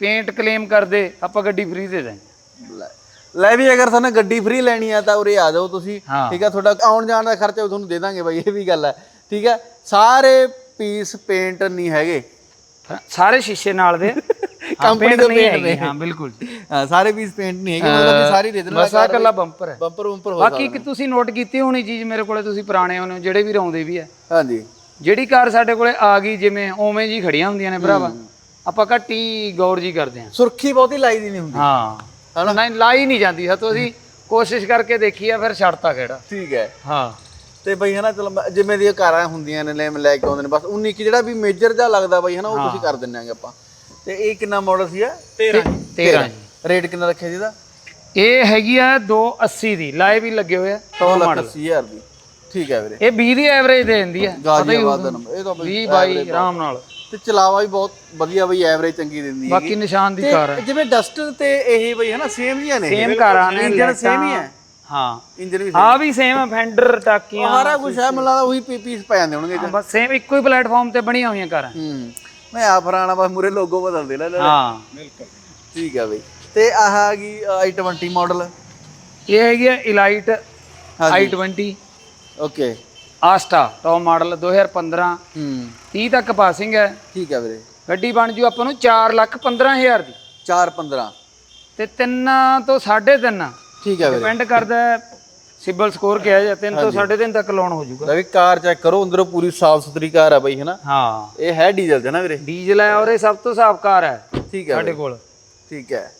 ਪੇਂਟ ਕਲੇਮ ਕਰਦੇ ਆਪਾਂ ਗੱਡੀ ਫ੍ਰੀ ਦੇ ਦਾਂਗੇ ਲੈ- ਵੀ ਅਗਰ ਤੁਹਾਨੂੰ ਗੱਡੀ ਫ੍ਰੀ ਲੈਣੀ ਆ ਤਾਂ ਉਰੇ ਆ ਜਾਓ ਤੁਸੀਂ। ਠੀਕ ਹੈ ਤੁਹਾਡਾ ਆਉਣ ਜਾਣ ਦਾ ਖਰਚਾ ਤੁਹਾਨੂੰ ਦੇ ਦਾਂਗੇ ਬਾਈ ਇਹ ਵੀ ਗੱਲ ਹੈ। ਠੀਕ ਹੈ ਸਾਰੇ ਪੀਸ ਪੇਂਟ ਨਹੀਂ ਹੈਗੇ। ਸਾਰੇ ਸ਼ੀਸ਼ੇ ਨਾਲ ਦੇ। ਕੰਪਨੀ ਦੇ ਹੈਗੇ, ਨੇ। ਹਾਂ ਬਿਲਕੁਲ। ਹਾਂ ਸਾਰੇ ਪੀਸ ਪੇਂਟ ਨਹੀਂ ਹੈਗੇ ਮਤਲਬ ਕਿ ਸਾਰੀ ਰਿਜਨਲ ਬਸ ਆ ਕੱਲਾ ਬੰਪਰ ਹੈ ਬੰਪਰ ਬੰਪਰ ਹੋ ਬਾਕੀ ਕਿ ਤੁਸੀਂ ਨੋਟ ਕੀਤੀ ਹੋਣੀ ਚੀਜ਼ ਮੇਰੇ ਕੋਲੇ ਤੁਸੀਂ ਪੁਰਾਣੇ ਹੋਣੇ ਹੋ ਜਿਹੜੇ ਵੀ ਆਉਂਦੇ ਵੀ ਹੈ ਹਾਂਜੀ। ਜਿਹੜੀ ਕਾਰ ਸਾਡੇ ਕੋਲੇ ਆ ਗਈ ਜਿਵੇਂ ਓਵੇਂ ਜੀ ਖੜੀਆਂ ਹੁੰਦੀਆਂ ਨੇ ਭਰਾਵਾ ਆਪਾਂ ਘੱਟੀ ਗੌਰ ਜੀ ਕਰਦੇ ਹਾਂ। ਸੁਰਖੀ ਬਹੁਤੀ ਲਾਈ ਦੀ ਨਹੀਂ ਹੁੰਦੀ। ਹਾਂ। ਨਹੀਂ ਲਾਈ ਨਹੀਂ ਜਾਂਦੀ ਸਤੋਂ ਅਸੀਂ ਕੋਸ਼ਿਸ਼ ਕਰਕੇ ਦੇਖੀ ਆ ਫਿਰ ਛੱਡਤਾ ਕਿਹੜਾ। ਠੀਕ ਹੈ। ਹਾਂ। ਤੇ ਬਈ ਹਨਾ ਚਲੋ ਜਿਵੇਂ ਦੀਆਂ ਕਾਰਾਂ ਹੁੰਦੀਆਂ ਨੇ ਲੈ ਕੇ ਆਉਂਦੇ ਨੇ ਬਸ 19 ਕੀ ਜਿਹੜਾ ਵੀ ਮੇਜਰ ਜਿਹਾ ਲੱਗਦਾ ਬਈ ਹਨਾ ਉਹ ਤੁਸੀਂ ਕਰ ਦਿੰਨੇ ਆਂਗੇ ਆਪਾਂ। ਤੇ ਇਹ ਕਿੰਨਾ ਮਾਡਲ ਸੀ 13 13 ਜੀ। ਰੇਟ ਕਿੰਨਾ ਰੱਖਿਆ ਜੀ ਇਹਦਾ? ਇਹ ਹੈਗੀ ਆ 280 ਦੀ। ਲਾਏ ਵੀ ਲੱਗੇ ਹੋਏ ਆ ਦੋ ਲੱਖ ਠੀਕ ਹੈ ਵੀਰੇ। ਇਹ 20 ਦੀ ਐਵਰੇਜ ਦੇ ਦਿੰਦੀ ਆ। ਗਾਜ਼ੀਆਬਾਦ ਦਾ ਨੰਬਰ ਇਹ ਤਾਂ ਬਈ 20 22 ਆਰਾਮ ਨਾਲ। ਤੇ ਚਲਾਵਾ ਵੀ ਬਹੁਤ ਵਧੀਆ ਬਈ ਐਵਰੇਜ ਚੰਗੀ ਦਿੰਦੀ ਹੈ ਬਾਕੀ ਨਿਸ਼ਾਨ ਦੀ ਕਾਰ ਹੈ ਜਿਵੇਂ ਡਸਟਰ ਤੇ ਇਹ ਬਈ ਹਨਾ ਸੇਮ ਜੀਆਂ ਨੇ। ਸੇਮ ਕਾਰਾਂ ਨੇ ਇੰਜਨ ਸੇਮ ਹੀ ਹੈ ਹਾਂ। ਇੰਜਨ ਵੀ ਆ ਵੀ ਸੇਮ ਫੈਂਡਰ ਟਾਕੀਆਂ ਸਾਰਾ ਕੁਝ ਹੈ ਮੈਨੂੰ ਲੱਗਦਾ ਉਹੀ ਪੀ- ਪੀਸ ਪੈ ਜਾਂਦੇ ਹੋਣਗੇ ਹਾਂ, ਬਸ ਸੇਮ ਇੱਕੋ ਹੀ ਪਲੇਟਫਾਰਮ ਤੇ ਬਣੀਆਂ ਹੋਈਆਂ ਕਾਰਾਂ। ਹੂੰ। ਮੈਂ ਆ ਫਰਾਣਾ ਬਸ ਮੂਰੇ ਲੋਗੋ ਬਦਲ ਦੇ ਲੈ ਲੈ। ਹਾਂ। ਠੀਕ ਆ ਬਈ। ਤੇ ਆਹ ਆ ਗਈ i20 ਮਾਡਲ ਇਹ ਹੈਗੀ ਆ ਇਲਾਈਟ ਹਾਂਜੀ। i20 okay Asta top model 2015 ਹੂੰ। 30 ਤੱਕ ਪਾਸਿੰਗ ਹੈ। ਠੀਕ ਆ ਵੀਰੇ। ਗੱਡੀ ਬਣ ਜੂ ਆਪਾਂ ਨੂੰ 4 ਲੱਖ 15000 ਦੀ। 4 15 ਤੇ ਤਿੰਨ ਤੋਂ 3.5 ਠੀਕ ਆ ਵੀਰੇ। ਡਿਪੈਂਡ ਕਰਦਾ ਸਿਬਲ ਸਕੋਰ ਕਿਹਾ ਜਾਂ 3 ਤੋਂ 3.5 ਤੱਕ ਲੋਨ ਹੋ ਜਾਊਗਾ। ਲੈ ਵੀ ਕਾਰ ਚੈੱਕ ਕਰੋ ਅੰਦਰੋਂ ਪੂਰੀ ਸਾਫ਼ ਸੁਥਰੀ ਕਾਰ ਆ ਬਈ ਹਨਾ? ਹਾਂ। ਇਹ ਹੈ ਡੀਜ਼ਲ ਤੇ ਨਾ ਵੀਰੇ? ਡੀਜ਼ਲ ਹੈ ਔਰ ਇਹ ਸਭ ਤੋਂ ਸਾਫ਼ ਕਾਰ ਹੈ ਠੀਕ ਆ ਸਾਡੇ ਕੋਲ। ਠੀਕ ਹੈ।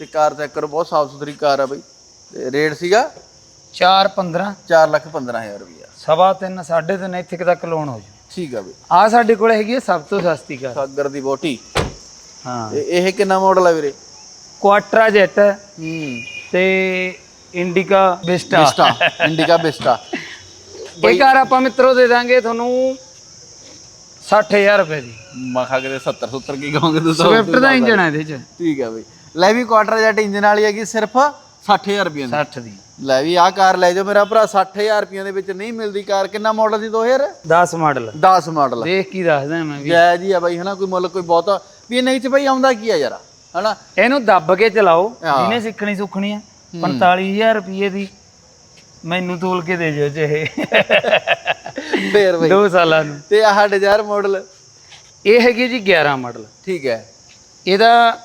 ਤੇ ਕਾਰ ਚੈੱਕ ਕਰੋ ਬਹੁਤ ਸਾਫ਼ ਸੁਥਰੀ ਕਾਰ ਆ ਬਈ। ਤੇ ਰੇਟ ਸੀਗਾ? 4 15 4 ਲੱਖ 15000 ਰੁਪਇਆ ਸਵਾ 3 3.5 ਇੱਥੇ ਤੱਕ ਲੋਨ ਹੋ ਜੂ ਠੀਕ ਆ ਬਈ। ਆ ਸਾਡੇ ਕੋਲ ਹੈਗੀ ਹੈ ਸਭ ਤੋਂ ਸਸਤੀ ਕਾਰ। ਸਾਗਰ ਦੀ ਬੋਟੀ। ਹਾਂ। ਇਹ ਕਿੰਨਾ ਮਾਡਲ ਆ ਵੀਰੇ? ਕੁਆਟਰਾ ਜੈਟ ਹੂੰ। ਤੇ ਇੰਡੀਕਾ ਵਿਸਟਾ ਬਿਸਟਾ ਇੰਡੀਕਾ ਬਿਸਟਾ। ਇਹ ਕਾਰ ਆਪਾਂ ਮਿੱਤਰੋ ਦੇ ਦਾਂਗੇ ਤੁਹਾਨੂੰ 60000 ਰੁਪਏ ਦੀ। ਮਖਾ ਕੇ 70 70 ਕੀ ਕਹੋਗੇ ਤੁਸੀਂ? ਸਵਿਫਟ ਦਾ ਇੰਜਨ ਹੈ ਇਹਦੇ ਚ। ਠੀਕ ਆ ਬਈ। ਲੈ ਵੀ ਕੁਆਟਰ ਜੈਟ ਇੰਜਨ ਵਾਲੀ ਹੈਗੀ ਸਿਰਫ 60000 ਰੁਪਏ ਦੀ। 60 ਦੀ। ਲੈ ਵੀ ਆਹ ਕਾਰ ਲੈ ਜਾਓ ਮੇਰਾ ਭਰਾ 60000 ਰੁਪਏ ਦੇ ਵਿੱਚ ਨਹੀਂ ਮਿਲਦੀ ਕਾਰ। ਕਿੰਨਾ ਮਾਡਲ ਸੀ 2000 10 ਮਾਡਲ 10 ਮਾਡਲ ਦੇਖ ਕੀ ਦੱਸਦਾ ਮੈਂ ਵੀ। ਜੈ ਜੀ ਆ ਬਾਈ ਹਨਾ ਕੋਈ ਮੁੱਲ ਕੋਈ ਬਹੁਤਾ। ਵੀ ਨਹੀਂ ਚ ਬਾਈ ਆਉਂਦਾ ਕੀ ਆ ਯਾਰ ਹਨਾ? ਇਹਨੂੰ ਦੱਬ ਕੇ ਚਲਾਓ ਹਾਂ। ਜਿਹਨੇ ਸਿੱਖਣੀ ਸੁੱਖਣੀ ਆ। 45000 ਰੁਪਏ ਦੀ ਮੈਨੂੰ ਤੋਲ ਕੇ ਦੇ ਜਿਓ ਚਾਹੇ ਫੇਰ ਬਾਈ। 2 ਸਾਲਾਂ ਨੂੰ। ਤੇ ਆਹ ਡਿਜ਼ਾਇਰ ਮਾਡਲ ਇਹ ਹੈਗੀ ਜੀ 11 ਮਾਡਲ ਠੀਕ ਹੈ। ਇਹਦਾ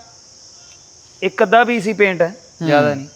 ਇੱਕ ਅੱਧਾ ਪੀਸੀ ਪੇਂਟ ਹੈ ਜ਼ਿਆਦਾ ਨਹੀਂ।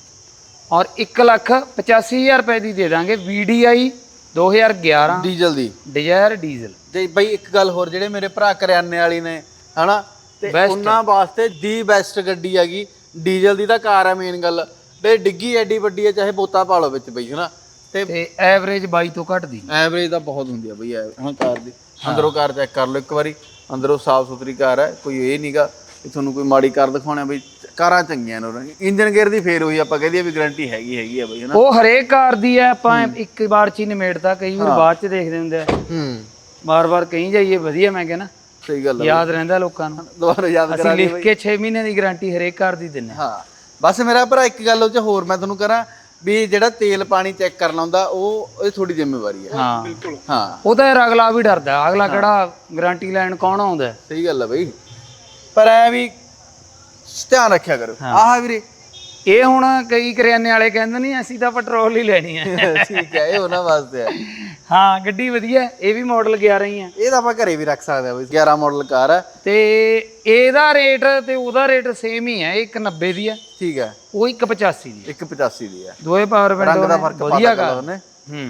ਔਰ 1 ਲੱਖ 85000 ਰੁਪਏ ਦੀ ਦੇ ਦਾਂਗੇ VDI 2011 ਡੀਜ਼ਲ ਦੀ ਡਿਜ਼ਾਇਰ ਡੀਜ਼ਲ ਤੇ ਬਈ ਇੱਕ ਗੱਲ ਹੋਰ ਜਿਹੜੇ ਮੇਰੇ ਭਰਾ ਕਰਿਆਨੇ ਵਾਲੀ ਨੇ ਹਨਾ? ਤੇ। ਉਹਨਾਂ ਵਾਸਤੇ ਦੀ ਬੈਸਟ ਗੱਡੀ ਹੈਗੀ। ਡੀਜ਼ਲ ਦੀ ਤਾਂ ਕਾਰ ਹੈ ਮੇਨ ਗੱਲ। ਤੇ ਡਿੱਗੀ ਐਡੀ ਵੱਡੀ ਹੈ ਚਾਹੇ ਬੋਤਾ ਪਾ ਲਓ ਵਿੱਚ ਬਈ ਹਨਾ? ਤੇ ਤੇ ਐਵਰੇਜ 22 ਤੋਂ ਘੱਟ ਦੀ ਐਵਰੇਜ ਤਾਂ ਬਹੁਤ ਹੁੰਦੀ ਆ ਬਈ ਐ- ਹਾਂ ਕਾਰ ਦੀ। ਅੰਦਰੋਂ ਕਾਰ ਚੈੱਕ ਕਰ ਲਓ ਇੱਕ ਵਾਰੀ ਅੰਦਰੋਂ ਸਾਫ਼ ਸੁਥਰੀ ਕਾਰ ਹੈ ਕੋਈ ਇਹ ਨਹੀਂਗਾ ਕਿ ਤੁਹਾਨੂੰ ਕੋਈ ਮਾੜੀ ਕਾਰ ਦਿਖਾਉਣਾ ਬਈ ਕਾਰਾਂ ਚੰਗੀਆਂ ਨੇ ਇੰਜਨ ਗੇਅਰ ਦੀ ਫੇਰ ਹੋਈ ਆਪਾਂ ਕਹਦੇ ਵੀ ਗਾਰੰਟੀ ਹੈਗੀ ਹੈਗੀ ਆ ਬਈ ਹਨਾ? ਉਹ ਹਰੇਕ ਕਾਰ ਦੀ ਹੈ ਆਪਾਂ ਇੱਕ ਵਾਰ ਚ ਹੀ ਨਿਮੇੜਤਾ ਕਈ ਵਾਰ ਬਾਅਦ ਚ ਦੇਖਦੇ ਹੁੰਦੇ ਆ। ਹੂੰ। ਵਾਰ-ਵਾਰ ਕਹੀਂ ਜਾਈਏ ਵਧੀਆ ਮੈਂ ਕਹਿੰਦਾ ਸਹੀ ਗੱਲ ਆ ਯਾਦ ਰਹਿੰਦਾ ਲੋਕਾਂ ਨੂੰ। ਦੁਬਾਰਾ ਯਾਦ ਅਸੀਂ ਕਰਾ ਲਿਖ ਕੇ 6 ਮਹੀਨੇ ਦੀ ਗਾਰੰਟੀ ਹਰੇਕ ਕਾਰ ਦੀ ਦਿੰਨੇ ਹਾਂ। ਹਾਂ ਬਸ ਮੇਰਾ ਭਰਾ ਇੱਕ ਗੱਲ ਉਹ ਚ ਹੋਰ ਮੈਂ ਤੁਹਾਨੂੰ ਕਰਾਂ ਵੀ ਜਿਹੜਾ ਤੇਲ ਪਾਣੀ ਚੈੱਕ ਕਰਨਾ ਹੁੰਦਾ ਉਹ ਇਹ ਥੋੜੀ ਜ਼ਿੰਮੇਵਾਰੀ ਹੈ। ਹਾਂ। ਹਾਂ। ਉਹ ਤਾਂ ਯਾਰ ਅਗਲਾ ਵੀ ਡਰਦਾ ਅਗਲਾ ਕਿਹੜਾ ਗਾਰੰਟੀ ਲੈਣ ਕੌਣ ਆਉਂਦਾ ਹੈ? ਸਹੀ ਗੱਲ ਆ ਬਈ। ਪਰ ਐ ਵੀ ਧਿਆਨ ਰੱਖਿਆ ਕਰੋ। ਆਹ ਵੀਰੇ ਇਹ ਹੁਣ ਕਈ ਕਰਿਆਨੇ ਵਾਲੇ ਕਹਿੰਦੇ ਨਹੀਂ ਅਸੀਂ ਤਾਂ ਪੈਟਰੋਲ ਹੀ ਲੈਣੀ ਹੈ ਠੀਕ ਹੈ ਇਹ ਉਹਨਾਂ ਵਾਸਤੇ ਹੈ ਹਾਂ ਗੱਡੀ ਵਧੀਆ ਹੈ, ਇਹ ਵੀ ਮਾਡਲ 11 ਹੀ ਹੈ ਇਹ ਤਾਂ ਆਪਾਂ ਘਰੇ ਵੀ ਰੱਖ ਸਕਦੇ ਆ ਬਈ 11 ਮਾਡਲ ਕਾਰ ਹੈ ਤੇ ਇਹਦਾ ਰੇਟ ਤੇ ਉਹਦਾ ਰੇਟ ਸੇਮ ਹੀ ਹੈ ਇਹ 190 ਦੀ ਹੈ ਠੀਕ ਹੈ ਉਹ 185 ਦੀ ਹੈ 185 ਦੀ ਹੈ ਦੋਏ ਪਾਵਰ ਰੰਗ ਦਾ ਵਿੰਡੋ ਫ਼ਰਕ ਵਧੀਆ ਪਾਤਾ ਕਾਰ। ਉਹਨੇ। ਹੂੰ।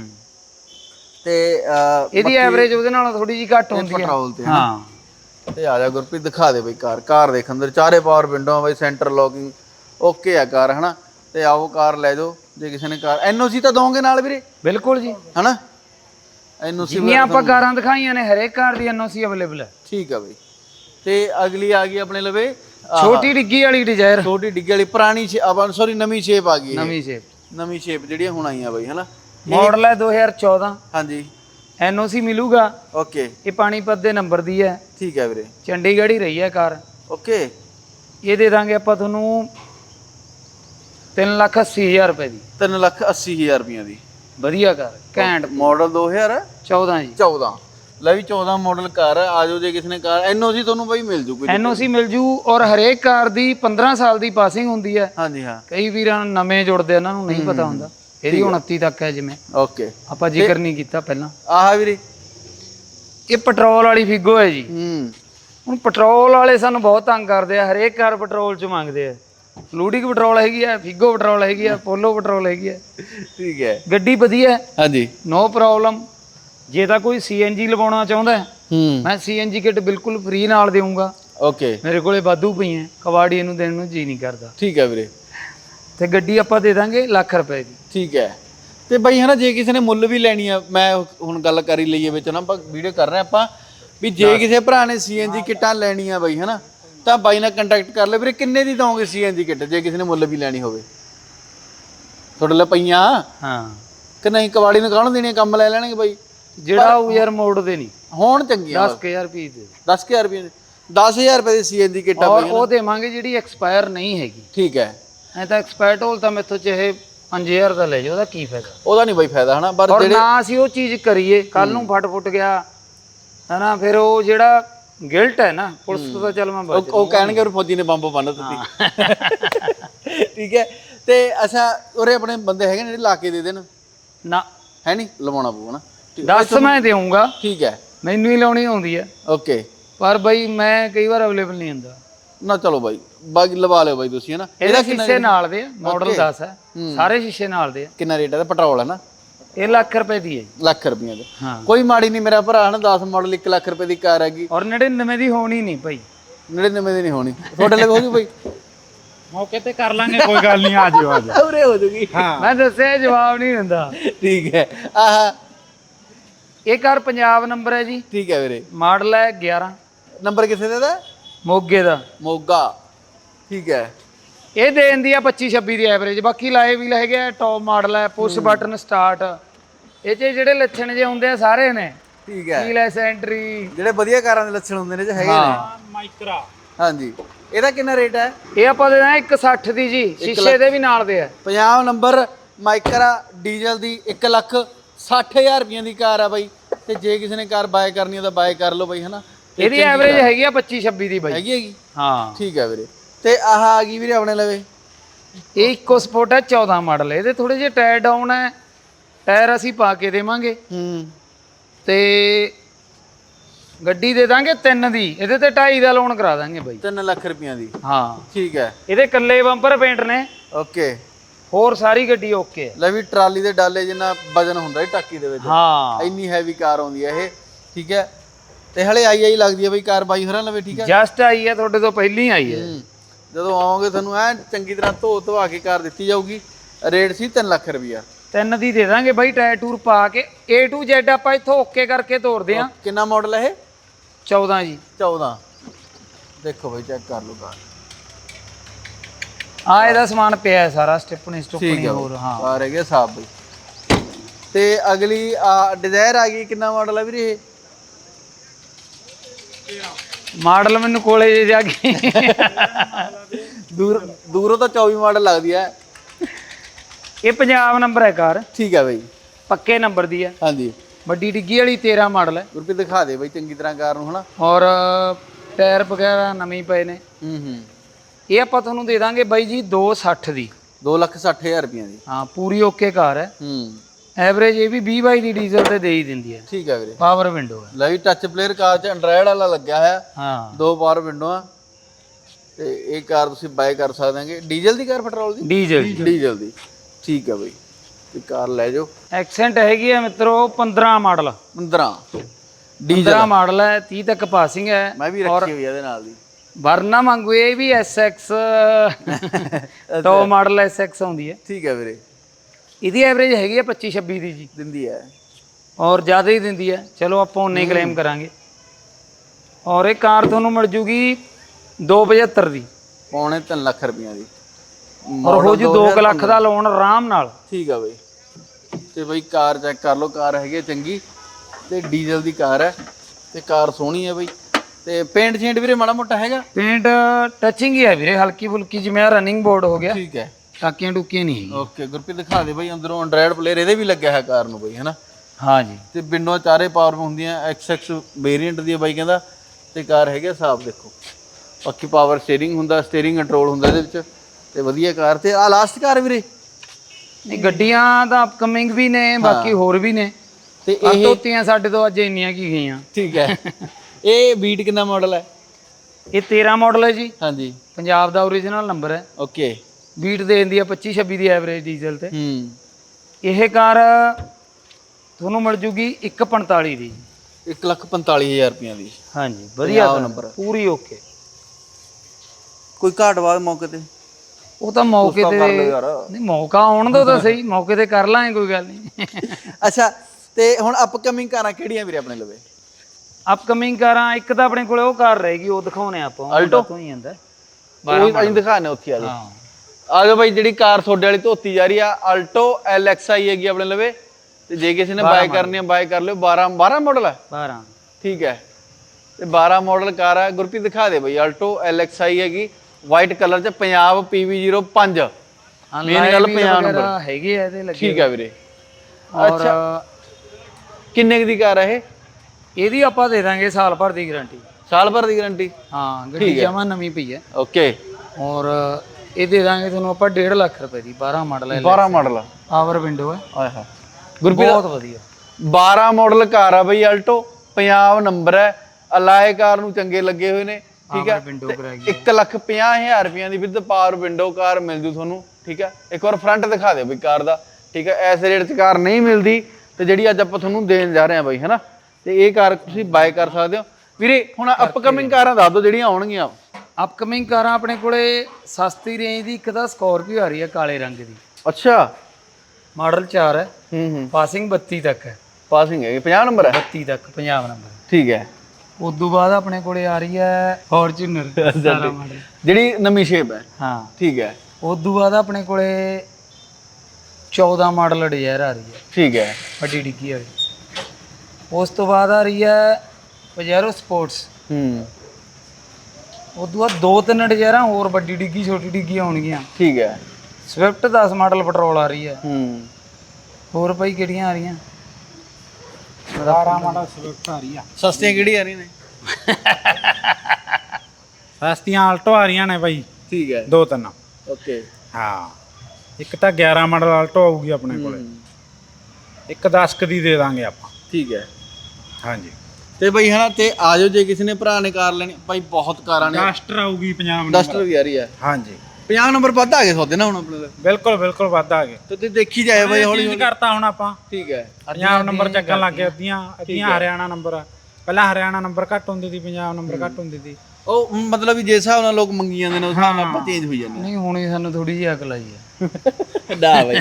ਤੇ ਅਹ, ਇਹਦੀ ਐਵਰੇਜ ਉਹਦੇ ਨਾਲੋਂ ਥੋੜੀ ਜੀ ਘੱਟ ਹੁੰਦੀ ਹੈ ਪੈਟਰੋਲ ਤੇ ਹਾਂ। ਤੇ ਆ ਜਾ ਗੁਰਪ੍ਰੀਤ ਦਿਖਾ ਦੇ ਬਈ ਕਾਰ। ਕਾਰ ਦੇਖ ਅੰਦਰ ਚਾਰੇ ਪਾਵਰ ਵਿੰਡੋ ਬਈ ਸੈਂਟਰ ਲੌਕਿੰਗ ਓਕੇ ਆ ਕਾਰ ਹਨਾ? ਤੇ ਆਓ ਕਾਰ ਲੈ ਜਾਓ ਜੇ ਕਿਸੇ ਨੇ ਕਾਰ ਐਨਓਸੀ ਤਾਂ ਦੋਗੇ ਨਾਲ ਵੀਰੇ? ਬਿਲਕੁਲ ਜੀ। ਹਨਾ? ਐਨਓਸੀ ਜਿੰਨੀਆਂ ਆਪਾਂ ਕਾਰਾਂ ਦਿਖਾਈਆਂ ਨੇ ਹਰੇਕ ਕਾਰ ਦੀ ਐਨਓਸੀ ਅਵੇਲੇਬਲ ਹੈ। ਠੀਕ ਆ ਬਈ। ਤੇ ਅਗਲੀ ਆ ਗਈ ਆਪਣੇ ਲਵੇ ਛੋਟੀ ਡਿੱਗੀ ਵਾਲੀ ਡਿਜ਼ਾਇਰ ਛੋਟੀ ਡਿੱਗੀ ਵਾਲੀ ਪੁਰਾਣੀ ਸ਼ੇ- ਆਪਾਂ ਸੌਰੀ ਨਵੀਂ ਸ਼ੇਪ ਆ ਗਈ। ਨਵੀਂ ਸ਼ੇਪ ਨਵੀਂ ਸ਼ੇਪ ਜਿਹੜੀਆਂ ਹੁਣ ਆਈਆਂ ਬਈ ਹਨਾ? ਮਾਡਲ ਹੈ 2014 ਹਾਂਜੀ। ਐਨਓਸੀ ਮਿਲੂਗਾ। ਓਕੇ। ਇਹ ਪਾਣੀਪਤ ਦੇ ਨੰਬਰ ਦੀ ਹੈ। ਠੀਕ ਹੈ ਵੀਰੇ। ਚੰਡੀਗੜ੍ਹ ਹੀ ਰਹੀ ਹੈ ਕਾਰ। ਓਕੇ। ਇਹ ਦੇ ਦਾਂਗੇ ਆਪਾਂ ਤੁਹਾਨੂੰ 3 ਲੱਖ 80 ਹਜ਼ਾਰ ਰੁਪਏ ਦੀ। 3 ਲੱਖ 80 ਹਜ਼ਾਰ ਰੁਪਈਆਂ ਦੀ। ਵਧੀਆ ਕਾਰ ਘੈਂਟ ਮਾਡਲ 2014 14 ਜੀ। 14 ਲੈ ਵੀ 14 ਮਾਡਲ ਕਾਰ ਆ ਆਜੋ ਜੇ ਕਿਸੇ ਨੇ ਕਾਰ ਐਨਓਸੀ ਤੁਹਾਨੂੰ ਬਈ ਮਿਲ ਜੂ ਕੋਈ ਐਨਓਸੀ ਮਿਲ ਜੂ ਔਰ ਹਰੇਕ ਕਾਰ ਦੀ 15 ਸਾਲ ਦੀ ਪਾਸਿੰਗ ਹੁੰਦੀ ਹੈ। ਹਾਂਜੀ ਹਾਂ। ਕਈ ਵੀਰਾਂ ਨੂੰ ਨਵੇਂ ਜੁੜਦੇ ਉਹਨਾਂ ਨੂੰ ਨਹੀਂ ਪਤਾ ਹੁੰਦਾ। ਇਹਦੀ 29 ਤੱਕ ਹੈ ਜਿਵੇਂ। ਓਕੇ। ਆਪਾਂ ਜ਼ਿਕਰ ਨਹੀਂ ਕੀਤਾ ਪਹਿਲਾਂ। ਆਹ ਵੀਰੇ। ਇਹ ਪੈਟਰੋਲ ਵਾਲੀ ਫਿਗੋ ਹੈ ਜੀ। ਹੂੰ। ਹੁਣ ਪੈਟਰੋਲ ਵਾਲੇ ਸਾਨੂੰ ਬਹੁਤ ਤੰਗ ਕਰਦੇ ਆ ਹਰੇਕ ਕਾਰ ਪੈਟਰੋਲ ਚ ਮੰਗਦੇ ਆ। ਲੂਡਿਕ ਪੈਟਰੋਲ ਹੈਗੀ ਆ ਫਿਗੋ ਪੈਟਰੋਲ ਹੈਗੀ ਆ ਪੋਲੋ ਪੈਟਰੋਲ ਹੈਗੀ ਆ। ਠੀਕ ਹੈ। ਗੱਡੀ ਵਧੀਆ ਹੈ। ਹਾਂਜੀ। ਨੋ ਪ੍ਰੋਬਲਮ ਜੇ ਤਾਂ ਕੋਈ ਸੀਐਨਜੀ ਲਵਾਉਣਾ ਚਾਹੁੰਦਾ ਹੈ, ਹੂੰ। ਮੈਂ ਸੀਐਨਜੀ ਕਿਟ ਬਿਲਕੁਲ ਫ੍ਰੀ ਨਾਲ ਦੇਵਾਂਗਾ ਓਕੇ ਮੇਰੇ ਕੋਲੇ ਵਾਧੂ ਪਈਆਂ ਕਵਾੜੀ ਇਹਨੂੰ ਦੇਣ ਨੂੰ ਜੀ ਨਹੀਂ ਕਰਦਾ। ਠੀਕ ਹੈ ਵੀਰੇ। ਤੇ ਗੱਡੀ ਆਪਾਂ ਦੇ ਦਾਂਗੇ ਲੱਖ ਰੁਪਏ ਦੀ। ਠੀਕ ਹੈ। ਤੇ ਬਈ ਹਨਾ ਜੇ ਕਿਸੇ ਨੇ ਮੁੱਲ ਵੀ ਲੈਣੀ ਆ ਮੈਂ ਹੁਣ ਗੱਲ ਕਰ ਹੀ ਲਈਏ ਵਿੱਚ ਨਾ ਆਪਾਂ ਵੀਡੀਓ ਕਰ ਰਹੇ ਹਾਂ ਆਪਾਂ ਵੀ ਜੇ ਕਿਸੇ ਭਰਾ ਨੇ ਸੀਐਨਜੀ ਕਿੱਟਾਂ ਲੈਣੀਆਂ ਬਈ ਹਨਾ ਤਾਂ ਬਾਈ ਨਾਲ ਕੰਟੈਕਟ ਕਰ ਲੈ ਵੀਰੇ ਕਿੰਨੇ ਦੀ ਦੋਗੇ ਸੀਐਨਜੀ ਕਿੱਟ ਜੇ ਕਿਸੇ ਨੇ ਮੁੱਲ ਵੀ ਲੈਣੀ ਹੋਵੇ? ਤੁਹਾਡੇ ਲਈ ਪਈਆਂ? ਹਾਂ। ਕਿ ਨਹੀਂ ਕਵਾੜੀ ਨੂੰ ਕਾਹਨੂੰ ਦੇਣੀ ਕੰਮ ਲੈ ਲੈਣਗੇ ਬਾਈ? ਜਿਹੜਾ ਉਹ ਯਾਰ ਮੋੜ ਦੇ ਨਹੀਂ। ਹੋਣ ਚੰਗੀਆਂ 10000 ਰੁਪਏ ਦੇ। 10000 ਰੁਪਏ ਦੀ। 10000 ਰੁਪਏ ਦੀ ਸੀਐਨਜੀ ਕਿੱਟ ਆ ਔਰ ਉਹ ਦੇਵਾਂਗੇ ਜਿਹੜੀ ਐਕਸਪਾਇਰ ਨਹੀਂ ਹੈਗੀ। ਠੀਕ ਹੈ। ਐ ਤਾਂ ਐਕਸਪਾਇਰਡ ਹੋਲ ਤਾਂ ਮੈਥੋਂ ਚਾਹੇ 5000 ਦਾ ਲੈ ਜਾਓ ਉਹਦਾ ਕੀ ਫਾਇਦਾ? ਉਹਦਾ ਨਹੀਂ ਬਾਈ ਫਾਇਦਾ ਹਨਾ? ਪਰ ਜਿਹੜੇ ਨਾ ਅਸੀਂ ਉਹ ਚੀਜ਼ ਕਰੀਏ ਕੱਲ ਨੂੰ ਫਟ ਫੁੱਟ ਗਿਆ ਹਨਾ? ਫਿਰ ਉਹ ਜਿਹੜਾ ਗਿਲਟ ਹੈ ਨਾ ਪੁਲਿਸ ਤੋਂ ਤਾਂ ਚੱਲ ਮੈਂ ਬਚ ਉਹ ਉਹ ਕਹਿਣਗੇ ਉਹ ਫੌਜੀ ਨੇ ਬੰਬ ਬੰਨ ਦਿੱਤੀ। ਠੀਕ ਹੈ। ਤੇ ਅੱਛਾ ਉਰੇ ਆਪਣੇ ਬੰਦੇ ਹੈਗੇ ਨੇ ਜਿਹੜੇ ਲਾ ਕੇ ਦੇ ਦੇਣ? ਨਾ। ਹੈ ਨਹੀਂ ਲਵਾਉਣਾ ਪਊ ਨਾ। ਦੱਸ ਮੈਂ ਦੇਵਾਂਗਾ ਠੀਕ ਹੈ। ਮੈਨੂੰ ਹੀ ਲਾਉਣੀ ਆਉਂਦੀ ਹੈ। ਓਕੇ। ਪਰ ਬਈ ਮੈਂ ਕਈ ਵਾਰ ਅਵੇਲੇਬਲ ਨਹੀਂ ਹੁੰਦਾ। ਨਾ ਚਲੋ ਬਾਈ। ਬਾਕੀ ਲਵਾ ਲਿਓ ਬਾਈ ਤੁਸੀਂ ਹਨਾ ਇਹਦੇ ਸ਼ੀਸ਼ੇ ਨਾਲ ਦੇ ਮਾਡਲ 10 ਹੈ। ਹੂੰ। ਸਾਰੇ ਸ਼ੀਸ਼ੇ ਨਾਲ ਦੇ ਕਿੰਨਾ ਰੇਟ ਹੈ? ਇਹਦਾ ਪੈਟਰੋਲ ਹੈ ਨਾ। ਇਹ ਲੱਖ ਰੁਪਏ ਦੀ ਹੈ ਜੀ। ਲੱਖ ਰੁਪਈਆ ਦਾ। ਹਾਂ। ਕੋਈ ਮਾੜੀ ਨਹੀਂ ਮੇਰਾ ਭਰਾ ਨਾ 10 ਮਾਡਲ 1 ਲੱਖ ਰੁਪਏ ਦੀ ਕਾਰ ਹੈਗੀ। ਔਰ 99 ਦੀ ਹੋਣੀ ਨਹੀਂ ਭਾਈ। 99 ਦੀ ਨਹੀਂ ਹੋਣੀ। ਤੁਹਾਡੇ ਲਈ ਹੋ ਜੂ ਬਾਈ ਮੌਕੇ ਤੇ ਕਰ ਲਾਂਗੇ ਕੋਈ ਗੱਲ ਨਹੀਂ ਆ ਜਿਓ ਆ ਜਾਓ ਉਰੇ ਹੋ ਜੂਗੀ ਹਾਂ। ਮੈਂ ਦੱਸਿਆ ਜਵਾਬ ਨਹੀਂ ਦਿੰਦਾ। ਠੀਕ ਹੈ। ਆਹ। ਇਹ ਕਾਰ ਪੰਜਾਬ ਨੰਬਰ ਹੈ ਜੀ। ਠੀਕ ਹੈ ਵੀਰੇ। ਮਾਡਲ ਹੈ 11 ਨੰਬਰ ਕਿਸੇ ਦੇ ਦਾ ਮੋਗੇ ਦਾ। ਮੋਗਾ। ਠੀਕ ਹੈ। ਇਹ ਦੇ ਦਿੰਦੀ ਆ 25 26 ਦੀ ਐਵਰੇਜ ਬਾਕੀ ਲਾਏ ਵੀ ਹੈਗੇ ਆ ਟੌਪ ਮਾਡਲ ਹੈ। ਪੁਸ਼ ਬਟਨ ਸਟਾਰਟ ਇਹ 'ਚ ਜਿਹੜੇ ਲੱਛਣ ਜੇ ਹੁੰਦੇ ਆ ਸਾਰੇ ਨੇ। ਠੀਕ ਹੈ। ਕੀਲੈਸ ਐਂਟਰੀ ਜਿਹੜੇ ਵਧੀਆ ਕਾਰਾਂ ਦੇ ਲੱਛਣ ਹੁੰਦੇ ਨੇ ਜੇ ਹੈਗੇ ਨੇ। ਮਾਈਕਰਾ ਹਾਂਜੀ। ਇਹਦਾ ਕਿੰਨਾ ਰੇਟ ਹੈ? ਇਹ ਆਪਾਂ ਦੇ ਦਾਂ 160 ਦੀ ਜੀ ਸ਼ੀਸ਼ੇ ਦੇ ਵੀ ਨਾਲ ਦੇ ਆ। 50 ਨੰਬਰ ਮਾਈਕਰਾ ਡੀਜ਼ਲ ਦੀ 1 ਲੱਖ 60000 ਰੁਪਈਆਂ ਦੀ ਕਾਰ ਆ ਬਾਈ। ਤੇ ਜੇ ਕਿਸੇ ਨੇ ਕਾਰ ਬਾਏ ਕਰਨੀ ਹੈ ਤਾਂ ਬਾਏ ਕਰ ਲਓ ਬਾਈ ਹਨਾ? ਇਹਦੀ ਐਵਰੇਜ ਹੈਗੀ ਆ 25 26 ਦੀ ਬਾਈ। ਹੈਗੀ ਹੈਗੀ? ਹਾਂ। ਠੀਕ ਹੈ ਵੀਰੇ। ਤੇ ਆਹ ਆ ਗਈ ਵੀਰੇ ਆਪਣੇ ਲਵੇ। ਇਹ ਇਕੋ ਸਪੋਰਟ ਹੈ 14 ਮਾਡਲ ਇਹਦੇ ਥੋੜੇ ਜਿਹੇ ਟਾਇਰ ਡਾਊਨ ਹੈ ਟਾਇਰ ਅਸੀਂ ਪਾ ਕੇ ਦੇਵਾਂਗੇ। ਹੂੰ। ਤੇ ਗੱਡੀ ਦੇ ਦਾਂਗੇ 3 ਦੀ। ਇਹਦੇ ਤੇ 2.5 ਦਾ ਲੋਨ ਕਰਾ ਦਾਂਗੇ ਬਾਈ। 3 ਲੱਖ ਰੁਪਈਆਂ ਦੀ। ਹਾਂ। ਠੀਕ ਹੈ। ਇਹਦੇ ਕੱਲੇ ਬੰਪਰ ਪੇਂਟ ਨੇ। ਓਕੇ। ਹੋਰ ਸਾਰੀ ਗੱਡੀ ਓਕੇ ਹੈ। ਲੈ ਵੀ ਟਰਾਲੀ ਦੇ ਡਾਲੇ ਜਿੰਨਾ ਵਜਨ ਹੁੰਦਾ ਹੈ ਟਾਕੀ ਦੇ ਵਿੱਚ। ਹਾਂ। ਇੰਨੀ ਹੈਵੀ ਕਾਰ ਆਉਂਦੀ ਹੈ ਇਹ। ਠੀਕ ਹੈ। ਤੇ ਹਲੇ ਆਈ ਆਈ ਲੱਗਦੀ ਹੈ ਬਈ ਕਾਰ ਬਾਈ ਹੋਰਾਂ ਲਵੇ ਠੀਕ ਹੈ। ਜਸਟ ਆਈ ਹੈ ਤੁਹਾਡੇ ਤੋਂ ਪਹਿਲਾਂ ਹੀ ਆਈ ਹੈ। ਹੂੰ। ਜਦੋਂ ਆਓਗੇ ਤੁਹਾਨੂੰ ਐ ਚੰਗੀ ਤਰ੍ਹਾਂ ਧੋ ਧਵਾ ਕੇ ਕਾਰ ਦਿੱਤੀ ਜਾਊਗੀ ਰੇਟ ਸੀ 3 ਲੱਖ ਰੁਪਈਆ ਤਿੰਨ ਦੀ ਦੇ ਦਾਂਗੇ ਬਾਈ ਟਾਇਰ ਟੂਰ ਪਾ ਕੇ। A to Z ਆਪਾਂ ਇੱਥੋਂ ਓਕੇ ਕਰਕੇ ਤੋਰਦੇ ਆ। ਕਿੰਨਾ ਮਾਡਲ ਹੈ ਇਹ? 14 ਜੀ। 14 ਦੇਖੋ ਬਈ ਚੈੱਕ ਕਰ ਲਓ ਕਾਰ। ਆ ਇਹਦਾ ਸਮਾਨ ਪਿਆ ਹੈ ਸਾਰਾ ਸਟੁਪਨੀ ਹੈ ਹੋਰ ਹਾਂ। ਕਾਰ ਹੈਗੇ ਸਾਫ਼ ਬਈ। ਤੇ ਅਗਲੀ ਆ ਡਿਜ਼ਾਇਰ ਆ ਗਈ ਕਿੰਨਾ ਮਾਡਲ ਹੈ ਵੀਰੇ ਇਹ? ਮਾਡਲ ਮੈਨੂੰ ਕੋਲੇ ਜੇ ਜਾ ਕੇ। ਦੂਰ ਦੂਰੋਂ ਤਾਂ 24 ਮਾਡਲ ਲੱਗਦੀ ਹੈ ਇਹ ਪੰਜਾਬ ਨੰਬਰ ਹੈ ਕਾਰ। ਠੀਕ ਹੈ ਬਈ। ਪੱਕੇ ਨੰਬਰ ਦੀ ਹੈ ਹਾਂਜੀ। ਵੱਡੀ ਡਿੱਗੀ ਵਾਲੀ 13 ਮਾਡਲ ਹੈ। ਗੁਰਪ੍ਰੀਤ ਦਿਖਾ ਦੇ ਬਈ ਚੰਗੀ ਤਰ੍ਹਾਂ ਕਾਰ ਨੂੰ ਹਨਾ। ਔਰ ਟਾਇਰ ਵਗੈਰਾ ਨਵੇਂ ਹੀ ਪਏ ਨੇ। ਹੂੰ ਹੂੰ। ਇਹ ਆਪਾਂ ਤੁਹਾਨੂੰ ਦੇ ਦਾਂਗੇ ਬਾਈ ਜੀ 260 ਦੀ। 2 ਲੱਖ 60000 ਰੁਪਈਆ ਦੀ। ਹਾਂ ਪੂਰੀ ਓਕੇ ਕਾਰ ਹੈ। ਹੂੰ। ਐਵਰੇਜ ਇਹ ਵੀ 20 ਬਾਈ ਦੀ ਡੀਜ਼ਲ ਤੇ ਦੇ ਹੀ ਦਿੰਦੀ ਹੈ। ਠੀਕ ਹੈ ਵੀਰੇ। ਪਾਵਰ ਵਿੰਡੋ ਹੈ। ਲੈ ਵੀ ਟੱਚ ਪਲੇਅਰ ਕਾਰ ਚ ਐਂਡਰਾਇਡ ਵਾਲਾ ਲੱਗਿਆ ਹੋਇਆ। ਹਾਂ। ਦੋ ਪਾਵਰ ਵਿੰਡੋਆਂ ਤੇ ਇਹ ਕਾਰ ਤੁਸੀਂ ਬਾਏ ਕਰ ਸਕਦੇ ਹੋਗੇ। ਡੀਜ਼ਲ ਦੀ ਕਾਰ ਪੈਟਰੋਲ ਦੀ? ਡੀਜ਼ਲ ਡੀਜ਼ਲ ਦੀ। ਠੀਕ ਹੈ ਬਈ। ਤੇ ਕਾਰ ਲੈ ਜਾਓ। ਐਕਸੈਂਟ ਹੈਗੀ ਹੈ ਮਿੱਤਰੋ 15 ਮਾਡਲ 15 ਡੀਜ਼ਲ 15 ਮਾਡਲ ਹੈ 30 ਤੱਕ ਪਾਸਿੰਗ ਹੈ ਮੈਂ ਵੀ ਰੱਖੀ ਹੋਈ ਆ ਇਹਦੇ ਨਾਲ ਦੀ। ਵਰਨਾ ਮੰਗੂ ਇਹ ਵੀ SX ਟੌਪ ਮਾਡਲ SX ਆਉਂਦੀ ਹੈ। ਠੀਕ ਹੈ ਵੀਰੇ। ਇਹਦੀ ਐਵਰੇਜ ਹੈਗੀ ਹੈ 25 26 ਦੀ ਜੀ। ਦਿੰਦੀ ਹੈ। ਔਰ ਜ਼ਿਆਦਾ ਹੀ ਦਿੰਦੀ ਹੈ। ਚਲੋ ਆਪਾਂ ਉਨੇ ਕਲੇਮ ਕਰਾਂਗੇ। ਔਰ ਇਹ ਕਾਰ ਤੁਹਾਨੂੰ ਮਿਲ ਜੂਗੀ 275 ਦੀ। ਪੌਣੇ 3 ਲੱਖ ਰੁਪਈਆ ਦੀ। ਔਰ ਹੋ ਜੂ 2 ਲੱਖ ਦਾ ਲੋਨ ਆਰਾਮ ਨਾਲ। ਠੀਕ ਆ ਬਈ। ਤੇ ਬਈ ਕਾਰ ਚੈੱਕ ਕਰ ਲਓ ਕਾਰ ਹੈਗੀ ਆ ਚੰਗੀ। ਤੇ ਡੀਜ਼ਲ ਦੀ ਕਾਰ ਹੈ। ਤੇ ਕਾਰ ਸੋਹਣੀ ਹੈ ਬਈ। ਤੇ ਪੇਂਟ ਛੇਂਟ ਵੀਰੇ ਮਾੜਾ ਮੋਟਾ ਹੈਗਾ? ਪੇਂਟ ਟੱਚਿੰਗ ਹੀ ਹੈ ਵੀਰੇ ਹਲਕੀ ਫੁਲਕੀ ਜਿਵੇਂ ਰਨਿੰਗ ਬੋਰਡ ਹੋ ਗਿਆ। ਠੀਕ ਹੈ। ਟਾਕੀਆਂ ਟੁਕੀਆਂ ਨਹੀਂ ਹੈਗੀਆਂ। ਓਕੇ ਗੁਰਪ੍ਰੀਤ ਦਿਖਾ ਦੇ ਬਈ ਅੰਦਰੋਂ ਐਂਡਰਾਇਡ ਪਲੇਅਰ ਇਹਦੇ ਵੀ ਲੱਗਿਆ ਹੈ ਕਾਰ ਨੂੰ ਬਈ ਹੈਨਾ? ਹਾਂ ਜੀ ਤੇ ਵਿੰਡੋ ਚਾਰੇ ਪਾਵਰ ਹੁੰਦੀਆਂ XX ਵੇਰੀਐਂਟ ਦੀ ਬਾਈ ਕਹਿੰਦਾ ਤੇ ਕਾਰ ਹੈਗੀ ਸਾਫ਼ ਦੇਖੋ। ਬਾਕੀ ਪਾਵਰ ਸਟੀਅਰਿੰਗ ਹੁੰਦਾ ਸਟੀਅਰਿੰਗ ਕੰਟਰੋਲ ਹੁੰਦਾ ਇਹਦੇ ਵਿੱਚ ਤੇ ਵਧੀਆ ਕਾਰ ਤੇ ਆ ਲਾਸਟ ਕਾਰ ਵੀਰੇ। ਨਹੀਂ ਗੱਡੀਆਂ ਤਾਂ ਅਪਕਮਿੰਗ ਵੀ ਨੇ ਬਾਕੀ ਹੋਰ ਵੀ ਨੇ। ਤੇ ਇਹ ਤੋਤੀਆਂ ਸਾਡੇ ਤੋਂ ਅੱਜ ਇੰਨੀਆਂ ਕੀ ਗਈਆਂ। ਠੀਕ ਹੈ। ਇਹ ਬੀਟ ਕਿੰਨਾ ਮਾਡਲ ਹੈ? ਇਹ 13 ਮਾਡਲ ਹੈ ਜੀ। ਹਾਂਜੀ। ਪੰਜਾਬ ਦਾ ਓਰੀਜਨਲ ਨੰਬਰ ਹੈ। ਓਕੇ ਬੀਟ ਦੇ ਦਿੰਦੀ ਆ 25 26 ਦੀ ਐਵਰੇਜ ਡੀਜ਼ਲ ਤੇ। ਹੂੰ। ਇਹ ਕਾਰ ਤੁਹਾਨੂੰ ਮਿਲ ਜੂਗੀ 145 ਦੀ। 145000 ਰੁਪਈਆ ਦੀ। ਹਾਂਜੀ ਵਧੀਆ ਪੰਜਾਬ ਨੰਬਰ। ਪੂਰੀ ਓਕੇ ਕੋਈ ਘਾਟ ਬਾਅਦ ਮੌਕੇ ਤੇ? ਉਹ ਤਾਂ ਮੌਕੇ ਤੇ ਨਹੀਂ ਮੌਕਾ ਆਉਣ ਦੋ ਤਾਂ ਸਹੀ ਮੌਕੇ ਤੇ ਕਰ ਲਾਂਗੇ ਕੋਈ ਗੱਲ ਨਹੀਂ। ਅੱਛਾ ਤੇ ਹੁਣ ਅਪਕਮਿੰਗ ਕਾਰਾਂ ਕਿਹੜੀਆਂ ਵੀਰੇ ਆਪਣੇ ਲਵੇ? ਅਪਕਮਿੰਗ ਕਾਰਾਂ ਇੱਕ ਤਾਂ ਆਪਣੇ ਕੋਲੇ ਉਹ ਕਾਰ ਰਹੇਗੀ ਉਹ ਦਿਖਾਉਣੇ ਆਪਾਂ Alto? ਤੋਂ ਹੀ ਜਾਂਦਾ ਉਹ ਅਸੀਂ ਦਿਖਾਣੇ ਉੱਥੇ ਆ ਹਾਂ। ਆ ਜਾਓ ਬਾਈ ਜਿਹੜੀ ਕਾਰ ਤੁਹਾਡੇ ਵਾਲੀ ਧੋਤੀ ਜਾ ਰਹੀ ਆ ਆਲਟੋ LXI ਹੈਗੀ ਆਪਣੇ ਲਵੇ। ਤੇ ਜੇ ਕਿਸੇ ਨੇ ਬਾਏ ਕਰਨੀ ਆ ਬਾਏ ਕਰ ਲਿਓ। 12 12 ਮਾਡਲ ਹੈ 12 ਠੀਕ ਹੈ। ਤੇ 12 ਮਾਡਲ ਕਾਰ ਹੈ ਗੁਰਪ੍ਰੀਤ ਦਿਖਾ ਦੇ ਬਈ ਆਲਟੋ LXI ਹੈਗੀ। ਵਾਈਟ ਕਲਰ ਚ ਪੰਜਾਬ PV05 ਮੇਨ ਗੱਲ ਪੰਜਾਬ ਨੰਬਰ ਹੈਗੇ ਆ ਇਹਦੇ ਲੱਗੇ ਠੀਕ ਹੈ ਵੀਰੇ। ਔਰ ਕਿੰਨੇ ਦੀ ਕਾਰ ਹੈ ਇਹ? ਇਹਦੀ ਆਪਾਂ ਦੇ ਦਾਂਗੇ ਸਾਲ ਭਰ ਦੀ ਗਾਰੰਟੀ। ਸਾਲ ਭਰ ਦੀ ਗਾਰੰਟੀ? ਹਾਂ ਗੱਡੀ ਜਮਾ ਨਵੀਂ ਪਈ ਹੈ। ਓਕੇ। ਔਰ ਇਹ ਦੇ ਦਾਂਗੇ ਤੁਹਾਨੂੰ ਆਪਾਂ 1.5 ਲੱਖ ਰੁਪਏ ਦੀ 12 ਮਾਡਲ ਹੈ 12 ਮਾਡਲ। ਪਾਵਰ ਵਿੰਡੋ ਹੈ। ਆਏ ਹਾਂ ਗੁਰਪ੍ਰੀਤ ਬਹੁਤ ਵਧੀਆ। 12 ਮਾਡਲ ਕਾਰ ਆ ਬਈ ਆਲਟੋ ਪੰਜਾਬ ਨੰਬਰ ਹੈ। ਅਲਾਏ ਕਾਰ ਨੂੰ ਚੰਗੇ ਲੱਗੇ ਹੋਏ ਨੇ ਠੀਕ ਹੈ। ਵਿੰਡੋ ਕਰਾਈ 1 ਲੱਖ 50000 ਰੁਪਈਆਂ ਦੀ ਵਿਦ ਪਾਵਰ ਵਿੰਡੋ ਕਾਰ ਮਿਲ ਜੂ ਤੁਹਾਨੂੰ ਠੀਕ ਹੈ। ਇੱਕ ਵਾਰ ਫਰੰਟ ਦਿਖਾ ਦਿਓ ਬਈ ਕਾਰ ਦਾ ਠੀਕ ਹੈ। ਐਸੇ ਰੇਟ 'ਚ ਕਾਰ ਨਹੀਂ ਮਿਲਦੀ ਤੇ ਜਿਹੜੀ ਅੱਜ ਆਪਾਂ ਤੁਹਾਨੂੰ ਦੇਣ ਜਾ ਰਹੇ ਹਾਂ ਬਈ ਹੈਨਾ। ਤੇ ਇਹ ਕਾਰ ਤੁਸੀਂ ਬਾਏ ਕਰ ਸਕਦੇ ਹੋ। ਵੀਰੇ ਹੁਣ ਅਪਕਮਿੰਗ ਕਾਰਾਂ ਦੱਸ ਦਿਓ ਜਿਹੜੀਆਂ ਆਉਣਗੀਆਂ। ਅਪਕਮਿੰਗ ਕਾਰਾਂ ਆਪਣੇ ਕੋਲੇ ਸਸਤੀ ਰੇਂਜ ਦੀ ਇੱਕ ਤਾਂ ਸਕੋਰਪੀਓ ਆ ਰਹੀ ਹੈ ਕਾਲੇ ਰੰਗ ਦੀ। ਅੱਛਾ। ਮਾਡਲ 4 ਹੈ। ਹੂੰ ਹੂੰ। ਪਾਸਿੰਗ 32 ਤੱਕ ਹੈ। ਪਾਸਿੰਗ ਹੈ 50 ਨੰਬਰ ਹੈ? 32 ਤੱਕ ਪੰਜਾਬ ਨੰਬਰ। ਠੀਕ ਹੈ। ਉਸ ਤੋਂ ਬਾਅਦ ਆਪਣੇ ਕੋਲੇ ਆ ਰਹੀ ਹੈ ਫੋਰਚੂਨਰ 17 ਮਾਡਲ। ਜਿਹੜੀ ਨਵੀਂ ਸ਼ੇਪ ਹੈ। ਹਾਂ। ਠੀਕ ਹੈ। ਉਸ ਤੋਂ ਬਾਅਦ ਆਪਣੇ ਕੋਲੇ 14 ਮਾਡਲ ਡਿਜ਼ਾਇਰ ਆ ਰਹੀ ਹੈ। ਠੀਕ ਹੈ। ਵੱਡੀ ਡਿੱਗੀ ਵਾਲੀ ਉਸ ਤੋਂ ਬਾਅਦ ਆ ਰਹੀ ਹੈ ਪਜੈਰੋ ਸਪੋਰਟਸ ਹੂੰ। ਤੋਂ ਬਾਅਦ ਦੋ ਤਿੰਨ ਡਿਜ਼ਾਇਰਾਂ ਹੋਰ ਵੱਡੀ ਡਿੱਗੀ ਛੋਟੀ ਡਿੱਗੀ ਆਉਣਗੀਆਂ। ਠੀਕ ਹੈ। ਸਵਿਫਟ 10 ਮਾਡਲ ਪੈਟਰੋਲ ਆ ਰਹੀ ਹੈ। ਹੂੰ। ਹੋਰ ਭਾਈ ਕਿਹੜੀਆਂ ਆ ਰਹੀਆਂ? 12 ਮਾਡਲ ਸਵਿਫਟ ਆ ਰਹੀ ਆ। ਸਸਤੀਆਂ ਕਿਹੜੀਆਂ ਆ ਰਹੀਆਂ ਨੇ? ਸਸਤੀਆਂ ਆਲਟੋ ਆ ਰਹੀਆਂ ਨੇ ਬਾਈ ਠੀਕ ਹੈ। ਦੋ ਤਿੰਨ। ਓਕੇ। ਹਾਂ। ਇੱਕ ਤਾਂ 11 ਮਾਡਲ ਆਲਟੋ ਆਊਗੀ ਆਪਣੇ ਕੋਲੇ। ਇੱਕ 10 ਕ ਦੀ ਦੇ ਦਾਂਗੇ ਆਪਾਂ। ਠੀਕ ਹੈ। ਹਾਂਜੀ। ਤੇ ਬਈ ਹਨਾ ਤੇ ਆਜੋ ਜੇ ਕਿਸੇ ਨੇ ਭਰਾ ਨੇ ਕਾਰ ਲੈਣੀ ਭਾਈ ਬਹੁਤ ਕਾਰਾਂ ਨੇ। ਡਸਟਰ ਆਊਗੀ ਪੰਜਾਬ ਡਸਟਰ ਵੀ ਆ ਰਹੀ ਹੈ। ਹਾਂਜੀ। 50 ਨੰਬਰ ਵੱਧ ਆ ਗਏ ਸੌਦੇ ਨਾ ਹੁਣ ਆਪਣੇ ਕੋਲ ਬਿਲਕੁਲ ਬਿਲਕੁਲ ਵੱਧ ਆ ਗਏ। ਤੇ ਤੁਸੀਂ ਦੇਖੀ ਜਾਏ ਬਈ ਹੌਲੀ ਚੇਂਜ ਕਰਤਾ ਹੁਣ ਆਪਾਂ। ਠੀਕ ਹੈ। ਪੰਜਾਬ ਨੰਬਰ ਚੱਕਣ ਲੱਗ ਗਏ ਅੱਧੀਆਂ ਅੱਧੀਆਂ ਹਰਿਆਣਾ ਨੰਬਰ ਪਹਿਲਾਂ ਹਰਿਆਣਾ ਨੰਬਰ ਘੱਟ ਹੁੰਦੀ ਸੀ ਪੰਜਾਬ ਨੰਬਰ ਘੱਟ ਹੁੰਦੀ ਸੀ। ਉਹ ਮਤਲਬ ਵੀ ਜਿਸ ਹਿਸਾਬ ਨਾਲ ਲੋਕ ਮੰਗੀ ਜਾਂਦੇ ਨੇ ਉਸ ਹਿਸਾਬ ਨਾਲ ਆਪਾਂ ਚੇਂਜ ਹੋਈ ਜਾਂਦੇ ਨਹੀਂ ਹੁਣੇ ਸਾਨੂੰ ਥੋੜੀ ਜਿਹੀ ਅਕਲ ਆਈ ਹੈ। ਨਾ ਬਈ।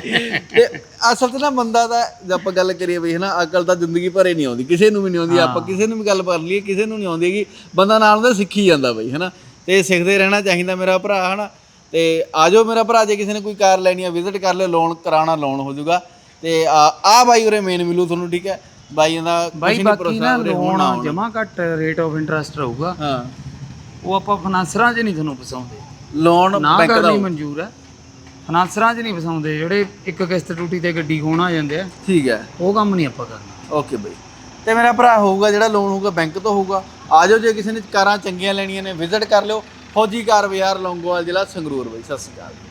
ਤੇ ਅਸਲ ਤੇ ਨਾ ਬੰਦਾ ਦਾ ਜੇ ਆਪਾਂ ਗੱਲ ਕਰੀਏ ਬਈ ਹਨਾ ਅਕਲ ਤਾਂ ਜ਼ਿੰਦਗੀ ਭਰੇ ਨਹੀਂ ਆਉਂਦੀ ਕਿਸੇ ਨੂੰ ਵੀ ਨਹੀਂ ਆਉਂਦੀ ਆਪਾਂ ਕਿਸੇ ਨੂੰ ਵੀ ਗੱਲ ਕਰ ਲਈਏ ਕਿਸੇ ਨੂੰ ਨਹੀਂ ਆਉਂਦੀ ਹੈਗੀ। ਬੰਦਾ ਨਾਲ ਦਾ ਸਿੱਖੀ ਜਾਂਦਾ ਬਈ ਹਨਾ। ਤੇ ਸਿੱਖਦੇ ਰਹਿਣਾ ਚਾਹੀਦਾ ਮੇਰਾ ਭਰਾ ਹਨਾ। ਤੇ ਆਜੋ ਮੇਰਾ ਭਰਾ ਜੇ ਕਿਸੇ ਨੇ ਕੋਈ ਕਾਰ ਲੈਣੀ ਆ ਵਿਜ਼ਿਟ ਕਰ ਲਿਓ ਲੋਨ ਕਰਾਉਣਾ ਲੋਨ ਹੋ ਜਾਊਗਾ। ਤੇ ਆ ਆ ਬਾਈ ਉਰੇ ਮੇਨ ਮਿਲੂ ਤੁਹਾਨੂੰ ਠੀਕ ਹੈ? ਬਾਈ ਕੁਛ ਬਾਈ ਨਹੀਂ ਬਾਕੀ ਨਾ ਲੋਨ ਜਮਾ ਘੱਟ ਰੇਟ ਆਫ ਇੰਟਰਸਟ ਰਹੂਗਾ। ਹਾਂ। ਉਹ ਆਪਾਂ ਫਾਈਨਾਂਸਰਾਂ 'ਚ ਨਹੀਂ ਤੁਹਾਨੂੰ ਫਸਾਉਂਦੇ। ਲੋਨ ਨਾ ਬੈਂਕ ਦਾ ਲਈ ਮਨਜ਼ੂਰ ਹੈ। ਫਾਈਨਾਂਸਰਾਂ 'ਚ ਨਹੀਂ ਫਸਾਉਂਦੇ ਜਿਹੜੇ ਇੱਕ ਕਿਸ਼ਤ ਟੂਟੀ ਤੇ ਗੱਡੀ ਖੋਣ ਆ ਜਾਂਦੇ ਆ। ਠੀਕ ਹੈ। ਉਹ ਕੰਮ ਨਹੀਂ ਆਪਾਂ ਕਰਨਾ। ਓਕੇ ਬਈ। ਤੇ ਮੇਰਾ ਭਰਾ ਹੋਊਗਾ ਜਿਹੜਾ ਲੋਨ ਹੋਊਗਾ ਬੈਂਕ ਤੋਂ ਹੋਊਗਾ। ਆਜੋ ਜੇ ਕਿਸੇ ਨੇ ਕਾਰਾਂ ਚੰਗੀਆਂ ਲੈਣੀਆਂ ਨੇ ਵਿਜ਼ਿਟ ਕਰ ਲਿਓ। ਫੌਜੀ ਕਾਰ ਬਾਜ਼ਾਰ ਲੌਂਗੋਵਾਲ ਜ਼ਿਲ੍ਹਾ ਸੰਗਰੂਰ ਬਈ। ਸਤਿ ਸ਼੍ਰੀ ਅਕਾਲ।